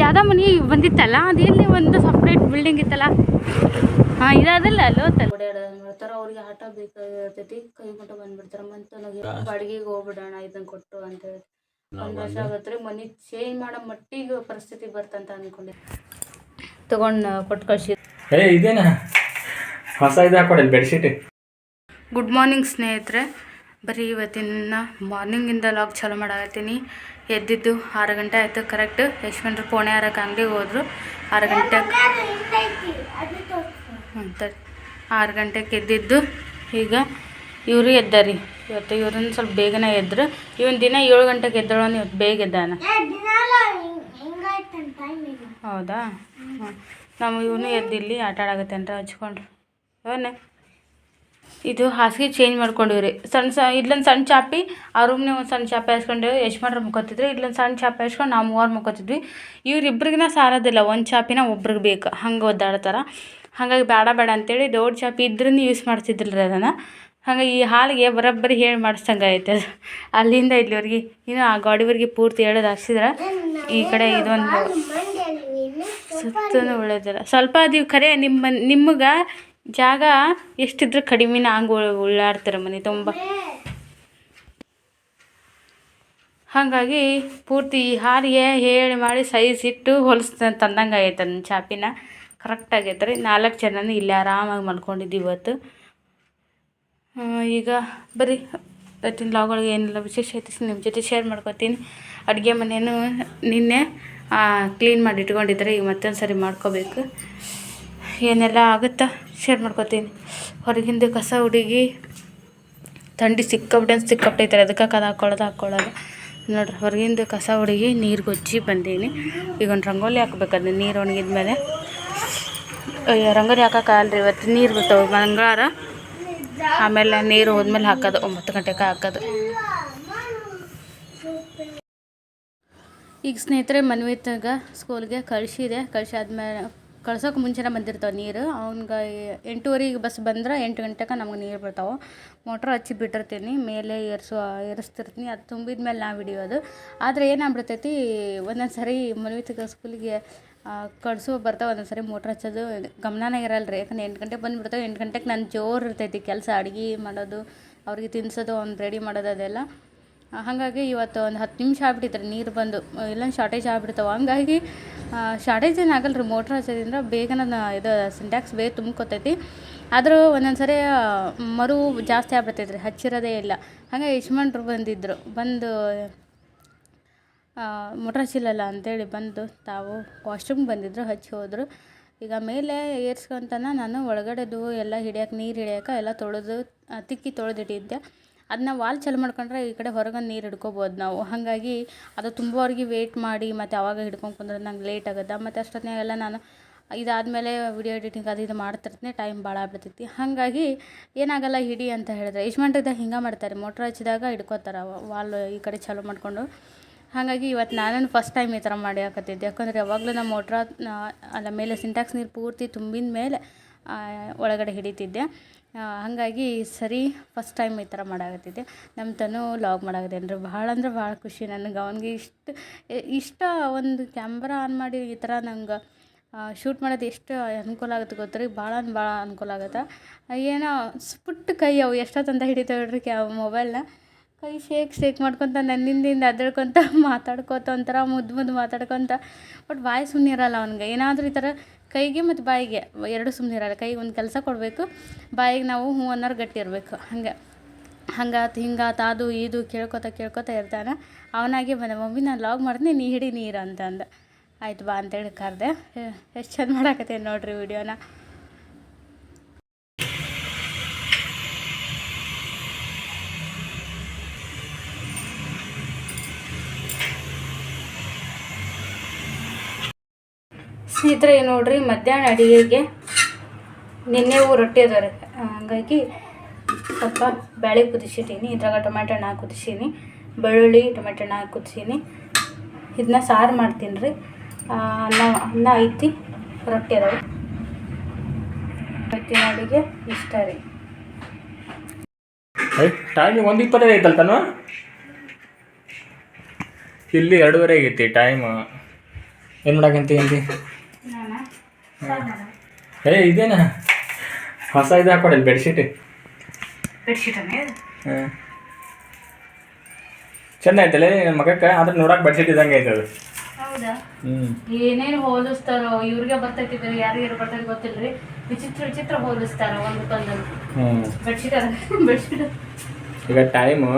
ಯಾವ್ದೋ ಮನೆ ಬಂದಿತ್ತಲ್ಲ? ಅದೇನು ಒಂದು ಸಪ್ರೇಟ್ ಬಿಲ್ಡಿಂಗ್ ಇತ್ತಲ್ಲ? ಹಾ ಇದಾದಲ್ಲ ಅಲ್ಲೋ ಓಡಾಡೋದು ಮಾಡ್ತಾರ ಅವ್ರಿಗೆ ಹಠ ಬೇಕಾಗಿರ್ತೈತಿ ಕೈ ಮಟ್ಟ ಬಂದ್ಬಿಡ್ತಾರ ನನಗೆ ಬಾಡಿಗೆಗೆ ಹೋಗ್ಬಿಡೋಣ ಇದನ್ನ ಕೊಟ್ಟು ಅಂತ ಹೇಳಿ. ಒಂದ್ ವರ್ಷ ಆಗತ್ರಿ ಮನಿ ಚೇಂಜ್ ಮಾಡೋ ಮಟ್ಟಿಗೆ ಪರಿಸ್ಥಿತಿ ಬರ್ತಂತ ಅನ್ಕೊಂಡೆ. ತಗೊಂಡ್ ಕೊಟ್ಟು ಕಳ್ಸಿ. ಏ ಇದೇನ? ಹೊಸ ಇದು ಬೆಡ್ಶೀಟ್ ಗುಡ್ ಮಾರ್ನಿಂಗ್ ಸ್ನೇಹಿತರೆ. ಬರೀ ಇವತ್ತಿನ ಮಾರ್ನಿಂಗಿಂದ ಲಾಗ್ ಚಾಲೂ ಮಾಡಾಕತ್ತೀನಿ. ಎದ್ದಿದ್ದು. ಆರು ಗಂಟೆ ಆಯಿತು ಕರೆಕ್ಟ್ ಯಶ್ವಂತರು ಪೋಣೆ ಆರಕ್ಕೆ ಅಂಗಡಿಗೆ ಹೋದ್ರು. ಆರು ಗಂಟೆಗೆ ಅಂತ ಆರು ಗಂಟೆಗೆ ಎದ್ದಿದ್ದು. ಈಗ ಇವರು ಎದ್ದಾರಿ. ಇವತ್ತು ಇವ್ರನ್ನ ಸ್ವಲ್ಪ ಬೇಗನೆ ಎದ್ರು. ಇವನ್ ದಿನ ಏಳು ಗಂಟೆಗೆ ಎದ್ದಳೋನು ಇವತ್ತು ಬೇಗ ಎದ್ದಾನ. ಹೌದಾ? ನಮ್ಮ ಇವನು ಎದ್ದಿಲ್ಲಿ, ಆಟ ಆಡಾಗತ್ತೆ ಅಂತ ಹಚ್ಕೊಂಡ್ರು. ಅವನ್ನೇ ಇದು ಹಾಸಿಗೆ ಚೇಂಜ್ ಮಾಡ್ಕೊಂಡಿವ್ರಿ. ಸಣ್ಣ ಸ ಇಲ್ಲೊಂದು ಸಣ್ಣ ಚಾಪಿ ಆ ರೂಮ್ನೇ ಒಂದು ಸಣ್ಣ ಚಾಪಿ ಹಾಸ್ಕೊಂಡೇವು ಯಶ್ಮಾಡ್ರ ಮುಕ್ಕೋತಿದ್ರು ಇಲ್ಲೊಂದು ಸಣ್ಣ ಚಾಪೆ ಹಾಸ್ಕೊಂಡು ನಾವು ಮೂವರು ಮುಕ್ಕೋತಿದ್ವಿ ಇವ್ರಿಬ್ರಿಗಿನ ಸಾರೋದಿಲ್ಲ ಒಂದು ಚಾಪಿನ ಒಬ್ರಿಗೆ ಬೇಕು ಹಂಗೆ ಒದ್ದಾಡ್ತಾರೆ. ಹಾಗಾಗಿ ಬೇಡ ಬೇಡ ಅಂತೇಳಿ ದೊಡ್ಡ ಚಾಪಿ ಇದ್ರೂ ಯೂಸ್ ಮಾಡ್ತಿದ್ರು ರೀ ಅದನ್ನು. ಹಾಗಾಗಿ ಈ ಹಾಲಿಗೆ ಬರೋಬ್ಬರಿ ಹೇಳಿ ಮಾಡಿಸ್ದಂಗೆ ಐತೆ ಅದು. ಅಲ್ಲಿಂದ ಇಲ್ಲಿವರೆಗೆ ಇನ್ನು ಆ ಗಾಡಿವರೆಗೆ ಪೂರ್ತಿ ಹೇಳೋದು ಹಾಕ್ಸಿದ್ರೆ ಈ ಕಡೆ ಇದೊಂದು ಸುತ್ತಲೂ ಉಳಿದಿಲ್ಲ ಸ್ವಲ್ಪ ಅದು ಖರೆ ನಿಮ್ಮ ನಿಮಗೆ ಜಾಗ ಎಷ್ಟಿದ್ರೆ ಕಡಿಮೆ ಹಂಗೆ ಉಳ್ಳಾಡ್ತಾರೆ ಮನೆ ತುಂಬ. ಹಾಗಾಗಿ ಪೂರ್ತಿ ಹಾರಿಗೆ ಹೇಳಿ ಮಾಡಿ ಸೈಜ್ ಇಟ್ಟು ಹೊಲಿಸ್ತ, ತಂದಂಗೆ ಆಗೈತೆ ನನ್ನ ಚಾಪಿನ. ಕರೆಕ್ಟ್ ಆಗೈತೆ ರೀ. ನಾಲ್ಕು ಜನನೂ ಇಲ್ಲಿ ಆರಾಮಾಗಿ ಮಲ್ಕೊಂಡಿದ್ದೀವಿ ಇವತ್ತು. ಈಗ ಬರೀ ಇವತ್ತಿನ ಲಾಗ್ ಏನೆಲ್ಲ, ವಿಶೇಷ ಐತಿ ನಿಮ್ಮ ಜೊತೆ ಶೇರ್ ಮಾಡ್ಕೊತೀನಿ. ಅಡುಗೆ ಮನೆಯೂ ನಿನ್ನೆ ಕ್ಲೀನ್ ಮಾಡಿ ಇಟ್ಕೊಂಡಿದ್ರೆ ಈಗ ಮತ್ತೊಂದು ಸರಿ ಮಾಡ್ಕೋಬೇಕು. ಏನೆಲ್ಲ ಆಗುತ್ತಾ? ಶೇರ್ ಮಾಡ್ಕೊತೀನಿ. ಹೊರಗಿಂದ ಕಸ ಹುಡುಗಿ ಥಂಡಿ ಸಿಕ್ಕಾಪಟ್ಟೆ ಅಂತ ಸಿಕ್ಕಾಬಿಟ್ಟೈತಾರೆ ಅದಕ್ಕೆ ಕದ ಹಾಕ್ಕೊಳ್ಳೋದು ಹಾಕ್ಕೊಳ್ಳೋದು ನೋಡ್ರಿ, ಹೊರಗಿಂದ ಕಸ ಹುಡುಗಿ ನೀರು ಗೊಜ್ಜಿ ಬಂದೀನಿ. ಈಗ ಒಂದು ರಂಗೋಲಿ ಹಾಕ್ಬೇಕು ಅದನ್ನ ನೀರು ಒಣಗಿದ ಮೇಲೆ. ಅಯ್ಯೋ, ರಂಗೋಲಿ ಹಾಕೋಕ್ಕಾಗಲ್ರಿ ಇವತ್ತು, ನೀರು ಬಿತ್ತು ಮಂಗಳವಾರ ಆಮೇಲೆ ನೀರು ಹೋದ್ಮೇಲೆ ಹಾಕೋದು, ಒಂಬತ್ತು ಗಂಟೆಗೆ ಹಾಕೋದು. ಈಗ ಸ್ನೇಹಿತರೆ ಮನ್ವಿತಾಗ ಸ್ಕೂಲ್ಗೆ ಕಳಿಸಿದೆ. ಕಳ್ಸಾದ್ಮೇಲೆ ಕಳ್ಸೋಕೆ ಮುಂಚೆನೇ ಬಂದಿರ್ತಾವೆ ನೀರು. ಅವ್ನಿಗೆ ಎಂಟೂವರೆಗೆ ಬಸ್ ಬಂದ್ರೆ ಎಂಟು ಗಂಟೆಗೆ ನಮ್ಗೆ ನೀರು ಬರ್ತಾವೆ. ಮೋಟ್ರ್ ಹಚ್ಚಿ ಬಿಟ್ಟಿರ್ತೀನಿ, ಮೇಲೆ ಏರ್ಸು, ಏರಿಸ್ತಿರ್ತೀನಿ. ಅದು ತುಂಬಿದ ಮೇಲೆ ನಾವು ಹಿಡಿಯೋದು. ಆದರೆ ಏನಾಗ್ಬಿಡ್ತೈತಿ ಒಂದೊಂದು ಸರಿ ಮಲ್ವಿತ ಸ್ಕೂಲಿಗೆ ಕಳಿಸೋ ಬರ್ತಾವೆ ಒಂದೊಂದು ಸರಿ ಮೋಟ್ರ್ ಹಚ್ಚೋದು. ಗಮನನೇ ಇರಲ್ಲ ರೀ ಯಾಕಂದ್ರೆ ಎಂಟು ಗಂಟೆಗೆ ಬಂದುಬಿಡ್ತಾವೆ. ಎಂಟು ಗಂಟೆಗೆ ನನ್ನ ಜೋರು ಇರ್ತೈತಿ ಕೆಲಸ, ಅಡುಗೆ ಮಾಡೋದು, ಅವ್ರಿಗೆ ತಿನ್ಸೋದು, ಅವ್ನು ರೆಡಿ ಮಾಡೋದು ಅದೆಲ್ಲ. ಹಾಗಾಗಿ ಇವತ್ತು ಒಂದು ಹತ್ತು ನಿಮಿಷ ಆಗ್ಬಿಟ್ಟಿತ್ತು ನೀರು ಬಂದು. ಇಲ್ಲ ಶಾರ್ಟೇಜ್ ಆಗ್ಬಿಡ್ತಾವೆ. ಹಂಗಾಗಿ ಶಾರ್ಟೇಜ್ ಏನು ಆಗಲ್ಲ ರೀ ಮೋಟ್ರ್ ಹಚ್ಚೋದ್ರಿಂದ ಬೇಗನ ಇದು ಸಿಂಟ್ಯಾಕ್ಸ್ ಬೇಗ ತುಂಬ್ಕೊತೈತಿ. ಆದರೂ ಒಂದೊಂದು ಸರಿ ಮರು ಜಾಸ್ತಿ ಆಗ್ಬಿಡ್ತೈತೆ ರೀ ಹಚ್ಚಿರೋದೇ ಇಲ್ಲ. ಹಾಗಾಗಿ ಯಶ್ಮಂಟ್ರು ಬಂದಿದ್ದರು ಬಂದು ಮೋಟ್ರ್ ಹಚ್ಚಿಲ್ಲಲ್ಲ ಅಂತೇಳಿ ಬಂದು ತಾವು ವಾಶ್ರೂಮ್ ಬಂದಿದ್ದರು ಹಚ್ಚಿ ಹೋದರು. ಈಗ ಮೇಲೆ ಏರ್ಸ್ಕೊಂತನ ನಾನು ಒಳಗಡೆದು ಎಲ್ಲ ಹಿಡಿಯೋಕೆ, ನೀರು ಹಿಡಿಯೋಕೆ ಎಲ್ಲ ತೊಳೆದು ತಿಕ್ಕಿ ತೊಳೆದಿಟ್ಟಿದ್ದೆ. ಅದನ್ನ ವಾಲ್ ಚಾಲು ಮಾಡ್ಕೊಂಡ್ರೆ ಈ ಕಡೆ ಹೊರಗೆ ನೀರು ಹಿಡ್ಕೊಬೋದು ನಾವು. ಹಾಗಾಗಿ ಅದು ತುಂಬುವವರೆಗೆ ವೇಟ್ ಮಾಡಿ ಮತ್ತು ಆವಾಗ ಹಿಡ್ಕೊಂಡು ಕುಂದ್ರೆ ನಂಗೆ ಲೇಟ್ ಆಗುತ್ತೆ. ಮತ್ತು ಅಷ್ಟೊತ್ತಿನಾಗೆಲ್ಲ ನಾನು ಇದಾದಮೇಲೆ ವಿಡಿಯೋ ಎಡಿಟಿಂಗ್ ಅದು ಇದು ಮಾಡ್ತಿರ್ತೀನಿ ಟೈಮ್ ಭಾಳ ಆಗ್ಬಿಡ್ತೈತಿ ಹಾಗಾಗಿ ಏನಾಗಲ್ಲ ಹಿಡಿ ಅಂತ ಹೇಳಿದ್ರೆ ಯಜಮಾನ್ರಿದ್ದಾಗ ಹಿಂಗೆ ಮಾಡ್ತಾರೆ ಮೋಟ್ರ್ ಹಚ್ಚಿದಾಗ ಹಿಡ್ಕೋತಾರೆ ವಾಲ್ ಈ ಕಡೆ ಚಾಲು ಮಾಡಿಕೊಂಡು. ಹಾಗಾಗಿ ಇವತ್ತು ನಾನು ಫಸ್ಟ್ ಟೈಮ್ ಈ ಥರ ಮಾಡಿ ಹಾಕತ್ತಿದ್ದೆ. ಯಾಕಂದರೆ ಯಾವಾಗಲೂ ನಮ್ಮ ಮೋಟ್ರ ಅಲ್ಲ ಮೇಲೆ ಸಿಂಟ್ಯಾಕ್ಸ್ ನೀರು ಪೂರ್ತಿ ತುಂಬಿದ ಮೇಲೆ ಒಳಗಡೆ ಹಿಡಿತಿದ್ದೆ. ಹಾಗಾಗಿ ಸರಿ ಫಸ್ಟ್ ಟೈಮ್ ಈ ಥರ ಮಾಡಾಕತ್ತಿದ್ದೆ. ನಮ್ಮ ತನು ಲಾಗ್ ಮಾಡಾಕತ್ತೇನೆ ರೀ ಭಾಳ ಅಂದ್ರೆ ಭಾಳ ಖುಷಿ ನನಗೆ. ಅವನಿಗೆ ಇಷ್ಟು ಇಷ್ಟ ಒಂದು ಕ್ಯಾಮ್ರ ಆನ್ ಮಾಡಿ ಈ ಥರ ನಂಗೆ ಶೂಟ್ ಮಾಡೋದು ಎಷ್ಟು ಅನುಕೂಲ ಆಗುತ್ತೆ ಗೊತ್ತ್ರಿ ಭಾಳ ಭಾಳ ಅನುಕೂಲ ಆಗುತ್ತೆ. ಏನೋ ಸ್ಪುಟ್ ಕೈ ಅವು ಎಷ್ಟೊತ್ತಂತ ಹಿಡಿತಾವೆ ಹೇಳ್ರಿ ಕ್ಯಾ ಮೊಬೈಲ್ನ ಕೈ ಶೇಕ್ ಶೇಕ್ ಮಾಡ್ಕೊತ ನನ್ನಿಂದಿಂದ ಅದ್ರಕೊಂತ ಮಾತಾಡ್ಕೊತ ಒಂಥರ ಮುದ್ದು ಮುದ್ದು ಮಾತಾಡ್ಕೊತ. ಬಟ್ ಬಾಯಿ ಸುಮ್ಮನೆ ಇರಲ್ಲ ಅವ್ನಿಗೆ. ಏನಾದರೂ ಈ ಥರ ಕೈಗೆ ಮತ್ತು ಬಾಯಿಗೆ ಎರಡು ಸುಮ್ಮನೆ ಇರಲ್ಲ. ಕೈಗೆ ಒಂದು ಕೆಲಸ ಕೊಡಬೇಕು, ಬಾಯಿಗೆ ನಾವು ಹ್ಞೂ ಅನ್ನೋರು ಗಟ್ಟಿ ಇರಬೇಕು. ಹಾಗೆ. ಹಂಗಾತು, ಹಿಂಗಾತು, ಅದು, ಇದು ಕೇಳ್ಕೊತ ಕೇಳ್ಕೊತ ಇರ್ತಾನೆ. ಅವನಾಗೆ ಬಂದ, ಮಮ್ಮಿ, ನಾನು ಲಾಗ್ ಮಾಡ್ತೀನಿ, ನೀ ಹಿಡಿ ನೀರು ಅಂತ ಅಂದ. ಆಯ್ತು ಬಾ ಅಂತೇಳಿ ಕರೆದೆ. ಎಷ್ಟು ಚಂದ ಮಾಡಾಕತ್ತೇನೆ ನೋಡ್ರಿ ವಿಡಿಯೋನ. ಸ್ನೇಹಿತರೆ, ನೋಡ್ರಿ, ಮಧ್ಯಾಹ್ನ ಅಡಿಗೆಗೆ ನಿನ್ನೆವು ರೊಟ್ಟಿ ಅದಾವೆ ಹಾಗಾಗಿ ಸ್ವಲ್ಪ ಬೇಳೆ ಕುದಿಸಿಟ್ಟೀನಿ, ಇದ್ರಾಗ ಟೊಮೆಟೊ ಹಣ್ಣು ಕುದಿಸೀನಿ, ಬೆಳ್ಳುಳ್ಳಿ ಟೊಮೆಟೊ ಹಣ್ಣು ಹಾಕಿ ಕುದಿಸೀನಿ. ಇದನ್ನ ಸಾರು ಮಾಡ್ತೀನಿ ರೀ. ಅನ್ನ ಅನ್ನ ಐತಿ, ರೊಟ್ಟಿ ಅದಾವೆ. ಇವತ್ತಿನ ಅಡುಗೆ ಇಷ್ಟ ರೀ. ಟೈಮ್ ಒಂದು ಇಪ್ಪತ್ತೈದು ಐತಲ್ಲ ತಾನು? ಇಲ್ಲಿ ಎರಡೂವರೆ ಆಗೈತಿ ಟೈಮ್ ಏನು ಮಾಡಾಕಂತಿ ಏ ಇದೇನಾ? ಹೊಸ ಇದು ಹಾಕೊಡಲ್ಲ ಬೆಡ್ಶೀಟ್ ಬೆಡ್ಶೀಟ್ ಹಾಂ. ಚೆಂದ ಐತಲ್ಲ ನನ್ನ ಮಗಕ್ಕೆ? ಆದ್ರೆ ನೋಡಕ್ಕೆ ಬೆಡ್ಶೀಟ್ ಇದ್ದಂಗೆ ಐತೆ ಅದು ಏನೇನು ಹೋಲಿಸ್ತಾರೋ ಇವ್ರಿಗೆ ಬರ್ತೈತಿ ಯಾರಿಗಾರು ಬರ್ತೈತಿ ಗೊತ್ತಿಲ್ರಿ. ವಿಚಿತ್ರ ವಿಚಿತ್ರ ಹೋಲಿಸ್ತಾರ ಒಂದು ತಂದಲ್ಲಿ ಹ್ಞೂ ಬೆಡ್ಶೀಟ್ ಬೆಡ್ಶೀಟ್ ಈಗ ಟೈಮು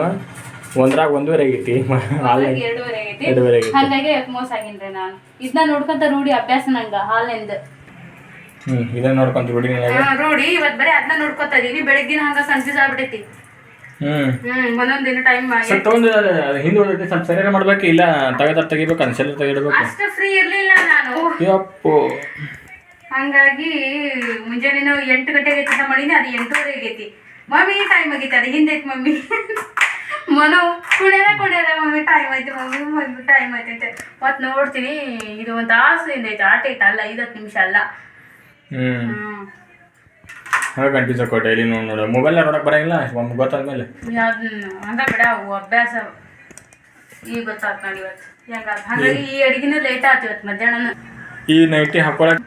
ಒಂದ್ರಾಗ ಒಂದೂವರೆ ಆಗೈತಿ. ಎರಡೂವರೆ ಆಗೈತಿ. ಎರಡೂವರೆ ಆಗೈತಿ. ಹಾಗಾಗಿ ಮೋಸ ಆಗಿನ್ರಿ ನಾನು. ಇದನ್ನ ನೋಡ್ಕೊಂತ ರೂಢಿ ಅಭ್ಯಾಸ ನಂಗ ಹಾಲಿಂದ ಹ್ಮ್ ಇದನ್ನ ನೋಡ್ಕೊಂತ ರೂಢಿ ರೂಢಿ ಇವತ್ ಬರೀ ಅದನ್ನ ನೋಡ್ಕೊತ ಇದೀನಿ. ಬೆಳಗ್ಗಿನ ಹಂಗ ಕನ್ಫ್ಯೂಸ್ ಆಗ್ಬಿಟ್ಟೈತಿ ಹ್ಮ್. ಒಂದೊಂದ್ ದಿನ ಟೈಮ್ ಸ್ವಲ್ಪ ತಗೊಂಡು ಹಿಂದೆ ಉಳಿದೈತಿ ಸ್ವಲ್ಪ ಸರಿಯಾಗಿ ಮಾಡ್ಬೇಕು ಇಲ್ಲ ತೆಗೆದಾರ ತೆಗಿಬೇಕು ಅನ್ಸಲ್ಲ ತೆಗಿಡ್ಬೇಕು ಅಷ್ಟು ಫ್ರೀ ಇರ್ಲಿಲ್ಲ ನಾನು. ಯಪ್ಪು. ಹಂಗಾಗಿ ಮುಂಜಾನೆ ನಾವು ಎಂಟು ಗಂಟೆಗೆ ಎತ್ತಿದ ಮಾಡೀನಿ ಅದು ಎಂಟೂವರೆ ಆಗೈತಿ. ಮಮ್ಮಿ ಟೈಮ್ ಆಗೈತಿ ಅದು ಹಿಂದೈತಿ ಮಮ್ಮಿ. ಮನು ಕುಣಿಯದ ಕುಣಿಯದ ಮಮ್ಮಿ ಟೈಮ್ ಐತೆ ಮಮ್ಮಿ ಮಮ್ಮಿ ಟೈಮ್ ಐತೆ ಅಂತ ಮತ್ತೆ ನೋಡ್ತೀನಿ ಇದು ಒಂದು ತಾಸು ಐತೆ ಆಟ ಐತೆ ಅಲ್ಲ ಐದತ್ತು ನಿಮಿಷ ಅಲ್ಲ. ಹಾಗೆ ಕನ್ಫ್ಯೂಸ್ ಆಕೋ ಡೈಲಿ ನೋಡಿ ನೋಡು. ಮೊಬೈಲ್ ನೋಡಕ್ಕೆ ಬರಂಗಿಲ್ಲ ಒಮ್ಮೆ ಗೊತ್ತಾದ್ಮೇಲೆ. ಮೇಲೆ ಹಂಗ ಬಿಡ ಅವು ಅಭ್ಯಾಸ. ಈಗ ಗೊತ್ತಾತ್ ನೋಡಿ ಇವತ್ತು. ಹೆಂಗ ಹಾಗಾಗಿ ಈ ಅಡಿಗೆನೂ ಲೇಟ್ ಆಯ್ತು ಇವತ್ತು ಮಧ್ಯಾಹ್ನ ಈ ನೈಟಿ ಹಾಕೊಳಕ್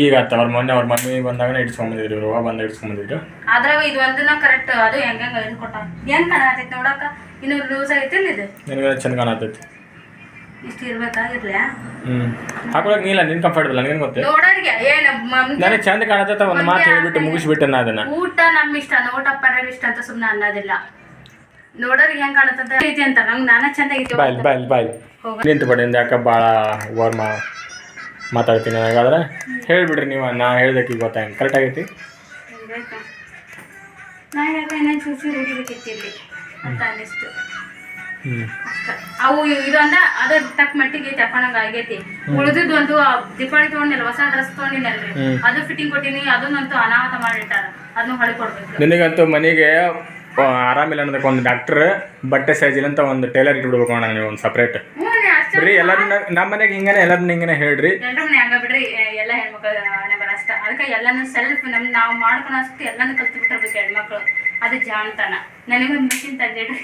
ಈಗ ಆತ ಅವ್ರ ಮೊನ್ನೆ ಅವ್ರ ಮಮ್ಮಿ ಬಂದಾಗ ಇಡ್ಸ್ಕೊಂಬಂದಿದ್ರು ಇವಾಗ ಬಂದ ಇಡ್ಸ್ಕೊಂಬಂದಿದ್ರು ಅದ್ರಾಗ ಇದು ಒಂದನ್ನ ಕರೆಕ್ಟ್ ಅದು ಹೆಂಗ ಹೆಂಗ ಕೊಟ್ಟ ಏನ್ ಕಾಣತೈತಿ ನೋಡಕ್ಕ? ಇನ್ನು ಲೂಸ್ ಆಗೈತಿ ಇದು? ನಿನಗೆ ಚಂದ ಕಾಣತೈತಿ? ಇಷ್ಟು ಇರ್ಬೇಕಾಗಿರ್ಲ್ಯಾ ಹ್ಞೂ ಹಾಕೊಳಕ್ ನೀಲ್ಲ ನಿನ್ ಕಂಫರ್ಟಬಲ್ ನನಗೇನು ಗೊತ್ತೆ? ನೋಡೋರಿಗೆ ಏನ ನನಗೆ ಚಂದ ಕಾಣತೈತ ಒಂದು ಮಾತು ಹೇಳ್ಬಿಟ್ಟು ಮುಗಿಸ್ಬಿಟ್ಟೆ ನಾ ಅದನ್ನ. ಊಟ ನಮ್ ಇಷ್ಟ ನೋಟ ಪರ್ಯಾರ ಇಷ್ಟ ಅಂತ ಸುಮ್ಮನೆ ಅನ್ನೋದಿಲ್ಲ. ನೋಡೋರಿಗೆ ಹೆಂಗ್ ಕಾಣತದ ಐತಿ ಅಂತ ನಂಗೆ ನಾನ ಚಂದ ಐತಿ ಬಾಯ್ ಬಾಯ್ ಬಾಯ್ ನಿಂತು ಬಿಡಿ ಯಾಕೆ ಭಾಳ ಓವರ್ ಮಾ ಮಾತಾಡ್ತೀನಿ ಹಾಗಾದ್ರೆ ಹೇಳ್ಬಿಡ್ರಿ ನೀವು ನಾ ಹೇಳ್ದಕ್ಕೆ ಗೊತ್ತಾಗ ಕರೆಕ್ಟ್ ಆಗೈತಿ? ನಾ ಯಾಕೆ ಏನೇನು ಚೂಸಿ ಅಂತ ಅನ್ನಿಸ್ತು. ಅವು ಇದು ಅಂದ ತಕ್ಕ ಮಟ್ಟಿಗೆ ತಕೊಂಡಂಗ ಆಗೈತಿ. ಉಳಿದಿದ್ದು ಒಂದು ದೀಪಾವಳಿ ತಗೊಂಡಿಲ್ಲ ಹೊಸ ಡ್ರೆಸ್ ತಗೊಂಡಿನಲ್ರಿ. ಅದು ಫಿಟ್ಟಿಂಗ್ ಕೊಟ್ಟಿನಿ ಅದನ್ನಂತೂ ಅನಾಹುತ ಮಾಡಿಟ್ಟಾರ. ಅದನ್ನು ಹೊಳಿ ಕೊಡ್ಬೇಕು. ನಿನಗಂತೂ ಮನೆಗೆ ಆರಾಮಿಲ್ಲ ಅನ್ನೋದಕ್ಕೆ ಒಂದು ಡಾಕ್ಟರ್ ಬಟ್ಟೆ ಸೈಜ್ ಇಲ್ಲ ಅಂತ ಒಂದು ಟೈಲರ್ ಇಟ್ಬಿಡ್ಬೇಕು ಅಣ್ಣ ನೀವು ಒಂದು ಸಪ್ರೇಟ್ ಬರೀ ಎಲ್ಲರೂ ನಮ್ಮ ಮನೆಗೆ ಹಿಂಗೇನೆ ಎಲ್ಲರೂ ಹಿಂಗನೆ ಹೇಳ್ರಿ. ಹಂಗ ಬಿಡ್ರಿ ಎಲ್ಲ ಹೆಣ್ಮಕ್ಳು ಅಷ್ಟ ಅದಕ್ಕೆ ಎಲ್ಲಾನು ಸೆಲ್ಫ್ ನಮ್ ನಾವು ಮಾಡ್ಕೊಳೋ ಅಷ್ಟು ಎಲ್ಲಾನು ಕಲ್ತು ಬಿಟ್ಟಿರ್ಬೇಕು ಹೆಣ್ಮಕ್ಳು. ಅದು ಜಾಣತಾನ. ನನಗೊಂದು ಮಿಷಿನ್ ತಂದಿಡ್ರಿ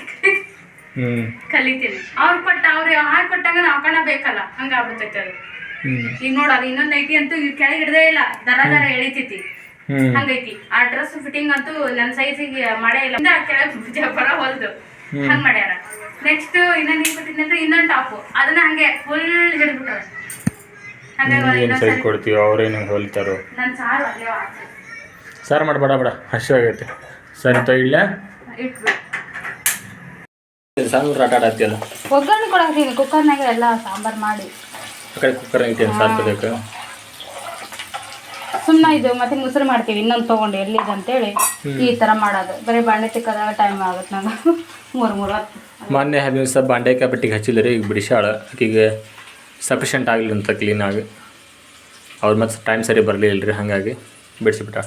ಕಲಿತೀನಿ. ಅವ್ರು ಕೊಟ್ಟ ಅವ್ರು ಕೊಟ್ಟಂಗ ನಾವು ಕಣ ಬೇಕಲ್ಲ. ಹಂಗ ಆಗ್ಬಿಡ್ತೈತೆ ಅದು. ಈಗ ನೋಡ ಅದು ಇನ್ನೊಂದ್ ಐತಿ ಅಂತೂ ಈಗ ಕೆಳಗೆ ಹಿಡ್ದೇ ಇಲ್ಲ. ದರ ದರ ಎಳಿತೈತಿ. ಹಂಗೈತಿ. ಆ ಡ್ರೆಸ್ ಫಿಟ್ಟಿಂಗ್ ಅಂತೂ ನನ್ನ ಸೈಜಿಗೆ ಮಾಡೇ ಇಲ್ಲ. ಕೆಳಗೆ ಬರ ಹೊಲ್ದು. ಹಂಗ್ ಮಾಡ್ಯಾರ. ನೆಕ್ಸ್ಟ್ ಇನ್ನೊಂದ್ ಏನ್ ಕೊಟ್ಟಿದ್ನಂದ್ರೆ ಇನ್ನೊಂದ್ ಟಾಪ್ ಅದನ್ನ ಹಂಗೆ ಫುಲ್ ಹಿಡಿದ್ಬಿಟ್ಟಾರ ಹಂಗಾಗಿ ಏನು ಸೈಜ್ ಕೊಡ್ತೀವಿ ಅವ್ರೇನು ಹೊಲಿತಾರೋ. ಸಾರು ಮಾಡಬೇಡ ಬೇಡ ಹಸಿವಾಗೈತೆ ಸರಿ ತೊ ಇಡ್ಲ? ಇಟ್ಬಿಡು. ಸಾರು ಆಟ ಆಡತ್ತಿಯಲ್ಲ ಒಗ್ಗರಣೆ ಕೊಡಾಕ್ತೀನಿ ಕುಕ್ಕರ್ನಾಗ ಎಲ್ಲ ಸಾಂಬಾರ್ ಮಾಡಿ. ಆ ಕಡೆ ಕುಕ್ಕರ್ ಐತಿ ಸಾರು ಬೇಕು ಸುಮ್ಮನೆ ಇದು ಮತ್ತೆ ಮೊಸರು ಮಾಡ್ತೀವಿ ಇನ್ನೊಂದು ತೊಗೊಂಡು ಎಲ್ಲಿದೆ ಅಂತೇಳಿ. ಈ ತರ ಮಾಡೋದು. ಬರೀ ಬಾಂಡೆ ತಿಕ್ಕದಾಗ ಟೈಮ್ ಆಗುತ್ತೆ ನಂಗೆ. ಮೂರು ಮೂರು ಮೊನ್ನೆ ಹದಿನೈದು ದಿವಸ ಬಾಂಡೆಕಾಯಿ ಬಟ್ಟಿಗೆ ಹಚ್ಚಿಲ್ಲ ರೀ ಈಗ ಬಿಡಿಸಾಳ ಆಕಿಗೆ ಸಫಿಷಿಯಂಟ್ ಆಗಲಿ ಅಂತ ಕ್ಲೀನಾಗಿ ಅವ್ರು ಮತ್ತೆ ಟೈಮ್ ಸರಿ ಬರಲಿಲ್ಲ ರೀ ಹಾಗಾಗಿ ಬಿಡಿಸಿಬಿಟ್ಟ.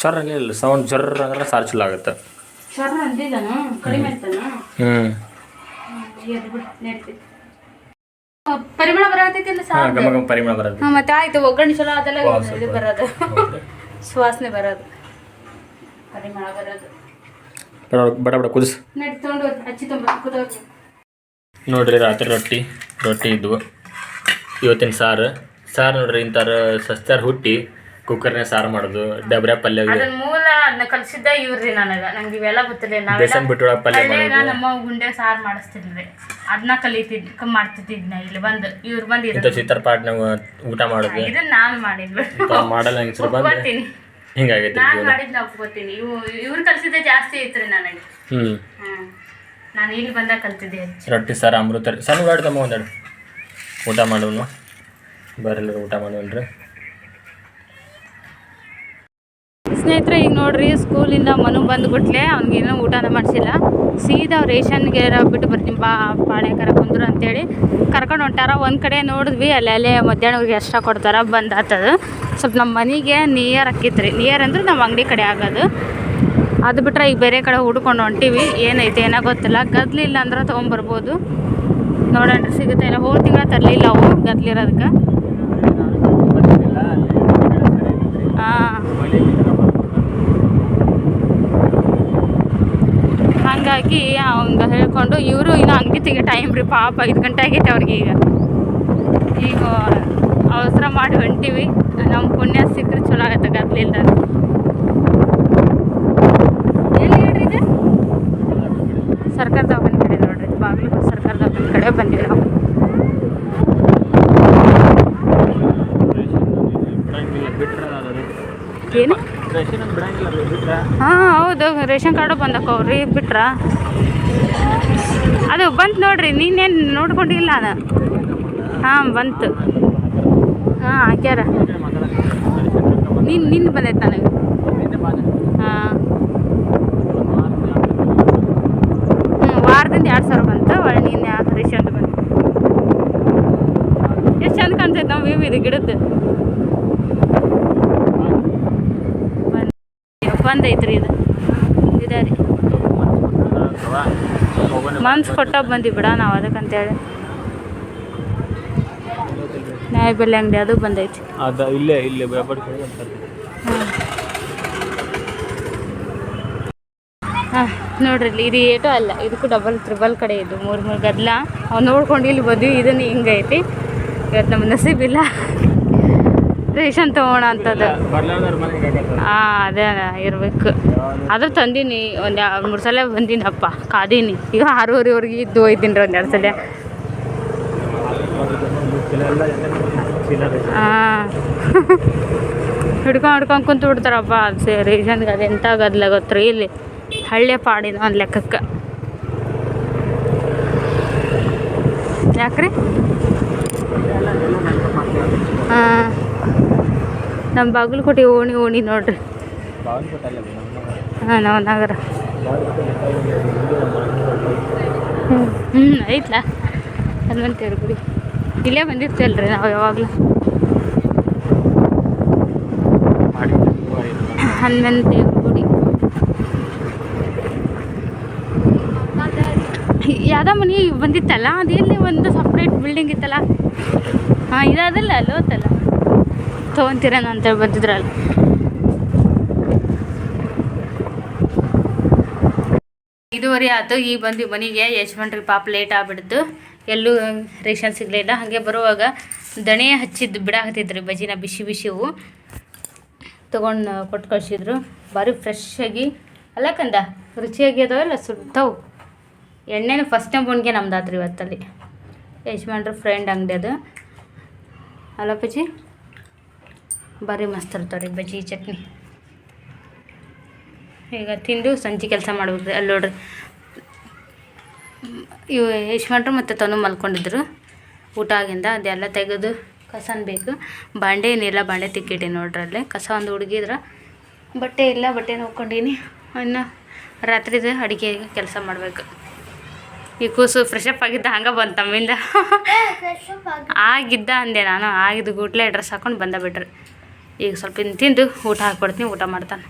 ಚರ್ರ ಇಲ್ಲ ಸೌಂಡ್ ಜರ್ರ ಅಂದ್ರೆ ಸಾರ್ ಚಲೋ ಆಗುತ್ತೆ. ಹ್ಞೂ ಪರಿಮಳ ಬರತೈತಿಲ್ಲ ಹಾಂ ಸಾರು ಗಮ ಗಮ ಪರಿಮಳ ಬರೋದು ಹಾಂ ಮತ್ತೆ ಆಯ್ತು ಒಗ್ಗರಣೆ ಚಲೋ ಅದೆಲ್ಲ ವಾಸ ಇದು ಬರೋದು. ಸುವಾಸನೆ ಬರೋದು. ಪರಿಮಳ ಬರೋದು. ಬಡ ಬಡ ಕುದಿಸ್. ನಡಿ ತೊಗೊಂಡು ಹಚ್ಚಿ ಕುದೋಗಿ ನೋಡ್ರಿ ರಾತ್ರಿ ರೊಟ್ಟಿ ರೊಟ್ಟಿ ಇದ್ವು. ಇವತ್ತಿನ ಸಾರು. ಸಾರು ನೋಡ್ರಿ ಇಂಥರ ಸಸ್ತಾರ ಹುಟ್ಟಿ ಕುಕ್ಕರ್ನ ಸಾರು ಮಾಡೋದು ಡಬ್ರ ಪಲ್ಯ ಅದನ್ನ ಮೂಲ ಅದನ್ನ ಕಲಿಸಿದ್ದ ಇವ್ರಿ ನನಗ. ನಂಗೆ ಇವೆಲ್ಲ ಗೊತ್ತಿಲ್ಲ ಬೇಸನ್ ಬಿಟ್ಟು ಪಲ್ಯ ಹಳ್ಳಿಯಾಗ ಮಾಡೋದು. ನಮ್ಮ ಗುಂಡೆ ಸಾರು ಮಾಡಿಸ್ತಿದ್ವಿ. ಅದನ್ನ ಕಲಿತಿದ್ ಕ- ಮಾಡ್ತಿದ್ದಿದ್ ನಾ ಇಲ್ಲಿ ಬಂದು ಇವ್ರು ಬಂದು ಇಂಥ ಚಿತ್ರ ಪಾಟ್ನಾಗ ಊಟ ಮಾಡೋದು. ಇದನ್ನ ನಾನು ಮಾಡಿದ್ವಿ. ಮಾಡಲ್ಲ ಹೆಂಗಸ್ರು ಬಂದು. ಒಪ್ಕೋತೀನಿ. ಹಿಂಗಾಗೈತೆ ನಾನು ಮಾಡಿದ್ನ ಒಪ್ಕೋತೀನಿ. ಇವು ಇವ್ರು ಕಲಿಸಿದ್ದೆ ಜಾಸ್ತಿ ಐತ್ರಿ ನನಗೆ. ಹ್ಞೂ ಹ್ಮ್. ನಾನು ಇಲ್ಲಿ ಬಂದಾಗ ಕಲ್ತಿದ್ದೆ ರೊಟ್ಟಿ ಸಾರು ಅಮೃತ ರೀ ಸಣ್ಣ ಗಾಡಿ ಒಂದೆರಡು. ಊಟ ಮಾಡೋನು. ಬರಲ್ಲ ಊಟ ಮಾಡೋನ್ರಿ ಸ್ನೇಹಿತರೆ ಈಗ ನೋಡ್ರಿ ಸ್ಕೂಲಿಂದ ಮನು ಬಂದ್ಬಿಟ್ಲೆ ಅವ್ನಿಗೇನೋ ಊಟನ ಮಾಡಿಸಿಲ್ಲ. ಸೀದಾ ಅವ್ರು ರೇಷನ್ಗೆ ಬಿಟ್ಟು ಬರ್ತೀನಿ. ಬಾ ಪಾಳೆ ಕರಕೊಂಡ್ರು ಅಂತೇಳಿ ಕರ್ಕೊಂಡು ಹೊಂಟಾರ. ಒಂದು ಕಡೆ ನೋಡಿದ್ವಿ ಅಲ್ಲಿ ಅಲ್ಲೇ ಮಧ್ಯಾಹ್ನವ್ರಿಗೆ ಎಷ್ಟ ಕೊಡ್ತಾರ ಬಂದು ಆತದ. ಸ್ವಲ್ಪ ನಮ್ಮ ಮನೆಗೆ ನಿಯರ್ ಆಕಿತ್ತು ರೀ ನಿಯರ್ ಅಂದ್ರೆ ನಮ್ಮ ಅಂಗಡಿ ಕಡೆ ಆಗೋದು. ಅದು ಬಿಟ್ಟರೆ ಈಗ ಬೇರೆ ಕಡೆ ಹುಡ್ಕೊಂಡು ಹೊಂಟೀವಿ. ಏನೈತೆ, ಏನೋ ಗೊತ್ತಿಲ್ಲ. ಗದ್ಲಿಲ್ಲ ಅಂದ್ರೆ ತೊಗೊಂಬರ್ಬೋದು. ನೋಡೋಣ, ಸಿಗುತ್ತೆ. ಇಲ್ಲ, ಹೋದ ತಿಂಗಳ ತರಲಿಲ್ಲ ಅವು ಗದ್ಲಿರೋದಕ್ಕೆ ಹಾಂ. ಹಾಗಾಗಿ ಅವಂಗ ಹೇಳ್ಕೊಂಡು, ಇವರು ಇನ್ನು ಹಂಗೆ ತೆಗಿ ಟೈಮ್ ರೀ, ಪಾಪ ಐದು ಗಂಟೆ ಆಗೈತೆ ಅವ್ರಿಗೆ ಈಗ. ಈಗ ಅವಸರ ಮಾಡಿ ಹೊಂಟೀವಿ. ನಮ್ಮ ಪುಣ್ಯ ಸಿಕ್ಕರೆ ಚಲೋ ಆಗತ್ತೆ ಗದ್ಲಿಲ್ಲ ಎಲ್ಲಿ ಹೇಳ್ರಿ ಇದು ಸರ್ಕಾರ ದವಾಖಾನೆ ಕಡೆ ನೋಡ್ರಿ. ಬಾಗಿಲು ಸರ್ಕಾರ ದವಾಖಾನೆ ಕಡೆ ಬಂದಿವಿ ನಾವು ಏನು? ಹಾಂ ಹೌದು. ರೇಷನ್ ಕಾರ್ಡು ಬಂದಕ್ಕವ್ರಿ ಬಿಟ್ರ? ಅದು ಬಂತು ನೋಡ್ರಿ. ನೀನೇನು ನೋಡ್ಕೊಂಡಿಲ್ಲ ಅದು? ಹಾಂ ಬಂತು. ಹಾಂ ಹಾಕ್ಯಾರ. ನಿನ್ನ ನಿನ್ನ ಬಂದೈತೆ ನನಗೆ. ಹಾಂ ಹ್ಞೂ ವಾರದಿಂದ ಎರಡು ಸಾವಿರ ಬಂತು ಒಳ್ಳೆ ನೀನು ರೇಷನ್ ಬಂತು ಎಷ್ಟು ಚಂದ ಕಾಣ್ತೈತೆ ನಾವು ವ್ಯೂ ಇದು ಗಿಡದ್ದು ಬಂದ್ ಬಂದೈತ್ರಿ ಇದು. ಇದಾರಿ ರೀ. ಮನ್ಸು ಕೊಟ್ಟ ಬಂದಿ ಬಿಡ ನಾವು ಅದಕ್ಕಂತೇಳಿ. ನ್ಯಾಯಬೆಲೆ ಅಂಗಡಿ ಅದು ಬಂದೈತಿ. ಅದ ಇಲ್ಲೇ ಇಲ್ಲೇ ಹಾಂ ನೋಡ್ರಿ ಇದು ಏಟು ಅಲ್ಲ ಇದಕ್ಕೂ ಡಬಲ್ ತ್ರಿಬಲ್ ಕಡೆ ಇದು ಮೂರು ಮೂರು ಗದ್ಲ. ಅವ್ನು ನೋಡ್ಕೊಂಡು ಇಲ್ಲಿ ಬಂದ್ವಿ ಇದನ್ನು ಹಿಂಗೈತಿ ಇವತ್ತು ನಮ್ಮ ನಸೀಬಿಲ್ಲ. ರೇಷನ್ ತೊಗೋಣ ಅಂತದ್ದು. ಹಾಂ ಅದೇ ಇರಬೇಕು ಆದ್ರೂ ತಂದೀನಿ ಒಂದು ಎರಡು ಮೂರು ಸಲ ಬಂದೀನಪ್ಪ ಕಾದೀನಿ. ಈಗ ಆರೂವರೆವರೆಗೆ ಇದ್ದು ಒಯ್ದೀನಿ ರೀ ಒಂದು ಎರಡು ಸಲ. ಹಾಂ ಹಿಡ್ಕೊಂಡು ಹಿಡ್ಕೊಂಡು ಕುಂತು ಬಿಡ್ತಾರಪ್ಪ ಅದು ಸೇ ರೇಷನ್ಗೆ ಅದು ಎಂಥ ಗದ್ಲ ಗೊತ್ತ್ರಿ. ಇಲ್ಲಿ ಹಳ್ಳಿಯ ಪಾಡಿನ ಒಂದು ಲೆಕ್ಕಕ್ಕೆ. ಯಾಕ್ರಿ? ನಮ್ಮ ಬಾಗಲಕೋಟೆ ಓಣಿ ಓಣಿ ನೋಡ್ರಿ. ಹಾಂ ನಮ್ಮ ನಗರ. ಹ್ಞೂ ಹ್ಞೂ ಐತ್ಲಾ. ಹನುಮಂತೇವ್ರ ಗುಡಿ. ಇಲ್ಲೇ ಬಂದಿರ್ತೇವಲ್ರಿ ನಾವು ಯಾವಾಗಲೂ. ಹನುಮಂತೇವ್ರ ಗುಡಿ. ಯಾವ್ದೋ ಮನೆ ಬಂದಿತ್ತಲ್ಲ? ಅದೇ ಒಂದು ಸಪ್ರೇಟ್ ಬಿಲ್ಡಿಂಗ್ ಇತ್ತಲ್ಲ? ಹಾಂ ಇದಾದಲ್ಲ ಲೋತಲ್ಲ ತೊಗೊಂತೀರೇನ ಅಂತೇಳಿ ಬಂದಿದ್ರಲ್ಲ ಇದುವರೆ ಆಯ್ತು ಈಗ ಬಂದು ಮನೆಗೆ ಯಜಮಾನ್ರಿಗೆ ಪಾಪ ಲೇಟ್ ಆಗ್ಬಿಡ್ತು. ಎಲ್ಲೂ ರೇಷನ್ ಸಿಗಲಿಲ್ಲ ಹಾಗೆ ಬರುವಾಗ ದಣೆ ಹಚ್ಚಿದ್ದು ಬಿಡಾಕತ್ತಿದ್ರಿ, ಬಜಿನ ಬಿಸಿ ಬಿಸಿವು. ತೊಗೊಂಡು ಕೊಟ್ಟು ಕಳಿಸಿದ್ರು. ಭಾರಿ ಫ್ರೆಶ್ಶಾಗಿ ಅಲ್ಲ ಕಂದ, ರುಚಿಯಾಗಿ ಅದಾವಲ್ಲ ಸುಡ್ತಾವು ಎಣ್ಣೆನೂ ಫಸ್ಟ್ ಟೈಮ್ ಬಂದ್ಗೆ ನಮ್ದು ಆತ್ರಿ ಇವತ್ತಲ್ಲಿ. ಯಜಮಾನ್ರ ಫ್ರೆಂಡ್ ಅಂಗಡಿ ಅದು. ಅಲ್ಲ ಬಜ್ಜಿ ಭಾರಿ ಮಸ್ತ್ ಇರ್ತಾವ್ರಿ ಬಜ್ಜಿ ಚಟ್ನಿ. ಈಗ ತಿಂದು ಸಂಜೆ ಕೆಲಸ ಮಾಡ್ಬೇಕು ಅಲ್ಲಿ ನೋಡ್ರಿ. ಇವು ಯಶ್ವಂಟ್ರು ಮತ್ತು ತನು ಮಲ್ಕೊಂಡಿದ್ರು. ಊಟ ಆಗಿಂದ ಅದೆಲ್ಲ ತೆಗೆದು ಕಸನ ಬೇಕು. ಬಾಂಡೆ ಏನಿಲ್ಲ, ಬಾಂಡೆ ತಿಕ್ಕಿಟ್ಟೆ ನೋಡ್ರಿ ಅಲ್ಲೇ. ಕಸ ಒಂದು ಹುಡುಗಿದ್ರೆ. ಬಟ್ಟೆ ಇಲ್ಲ ಬಟ್ಟೆ ನೋಡ್ಕೊಂಡೀನಿ ಇನ್ನು ರಾತ್ರಿದು ಅಡುಗೆ ಕೆಲಸ ಮಾಡಬೇಕು. ಈ ಕೂಸು ಫ್ರೆಶ್ ಅಪ್ ಆಗಿದ್ದ ಹಂಗೆ ಬಂತು ತಮ್ಮಿಂದ. ಆಗಿದ್ದ ಅಂದೆ ನಾನು ಆಗಿದ್ದು ಗೂಟ್ಲೆ ಡ್ರೆಸ್ ಹಾಕೊಂಡು ಬಂದ ಬಿಟ್ರಿ. ಈಗ ಸ್ವಲ್ಪ ಇನ್ನು ತಿಂದು ಊಟ ಹಾಕ್ಬಿಡ್ತೀನಿ ಊಟ ಮಾಡ್ತಾನೆ.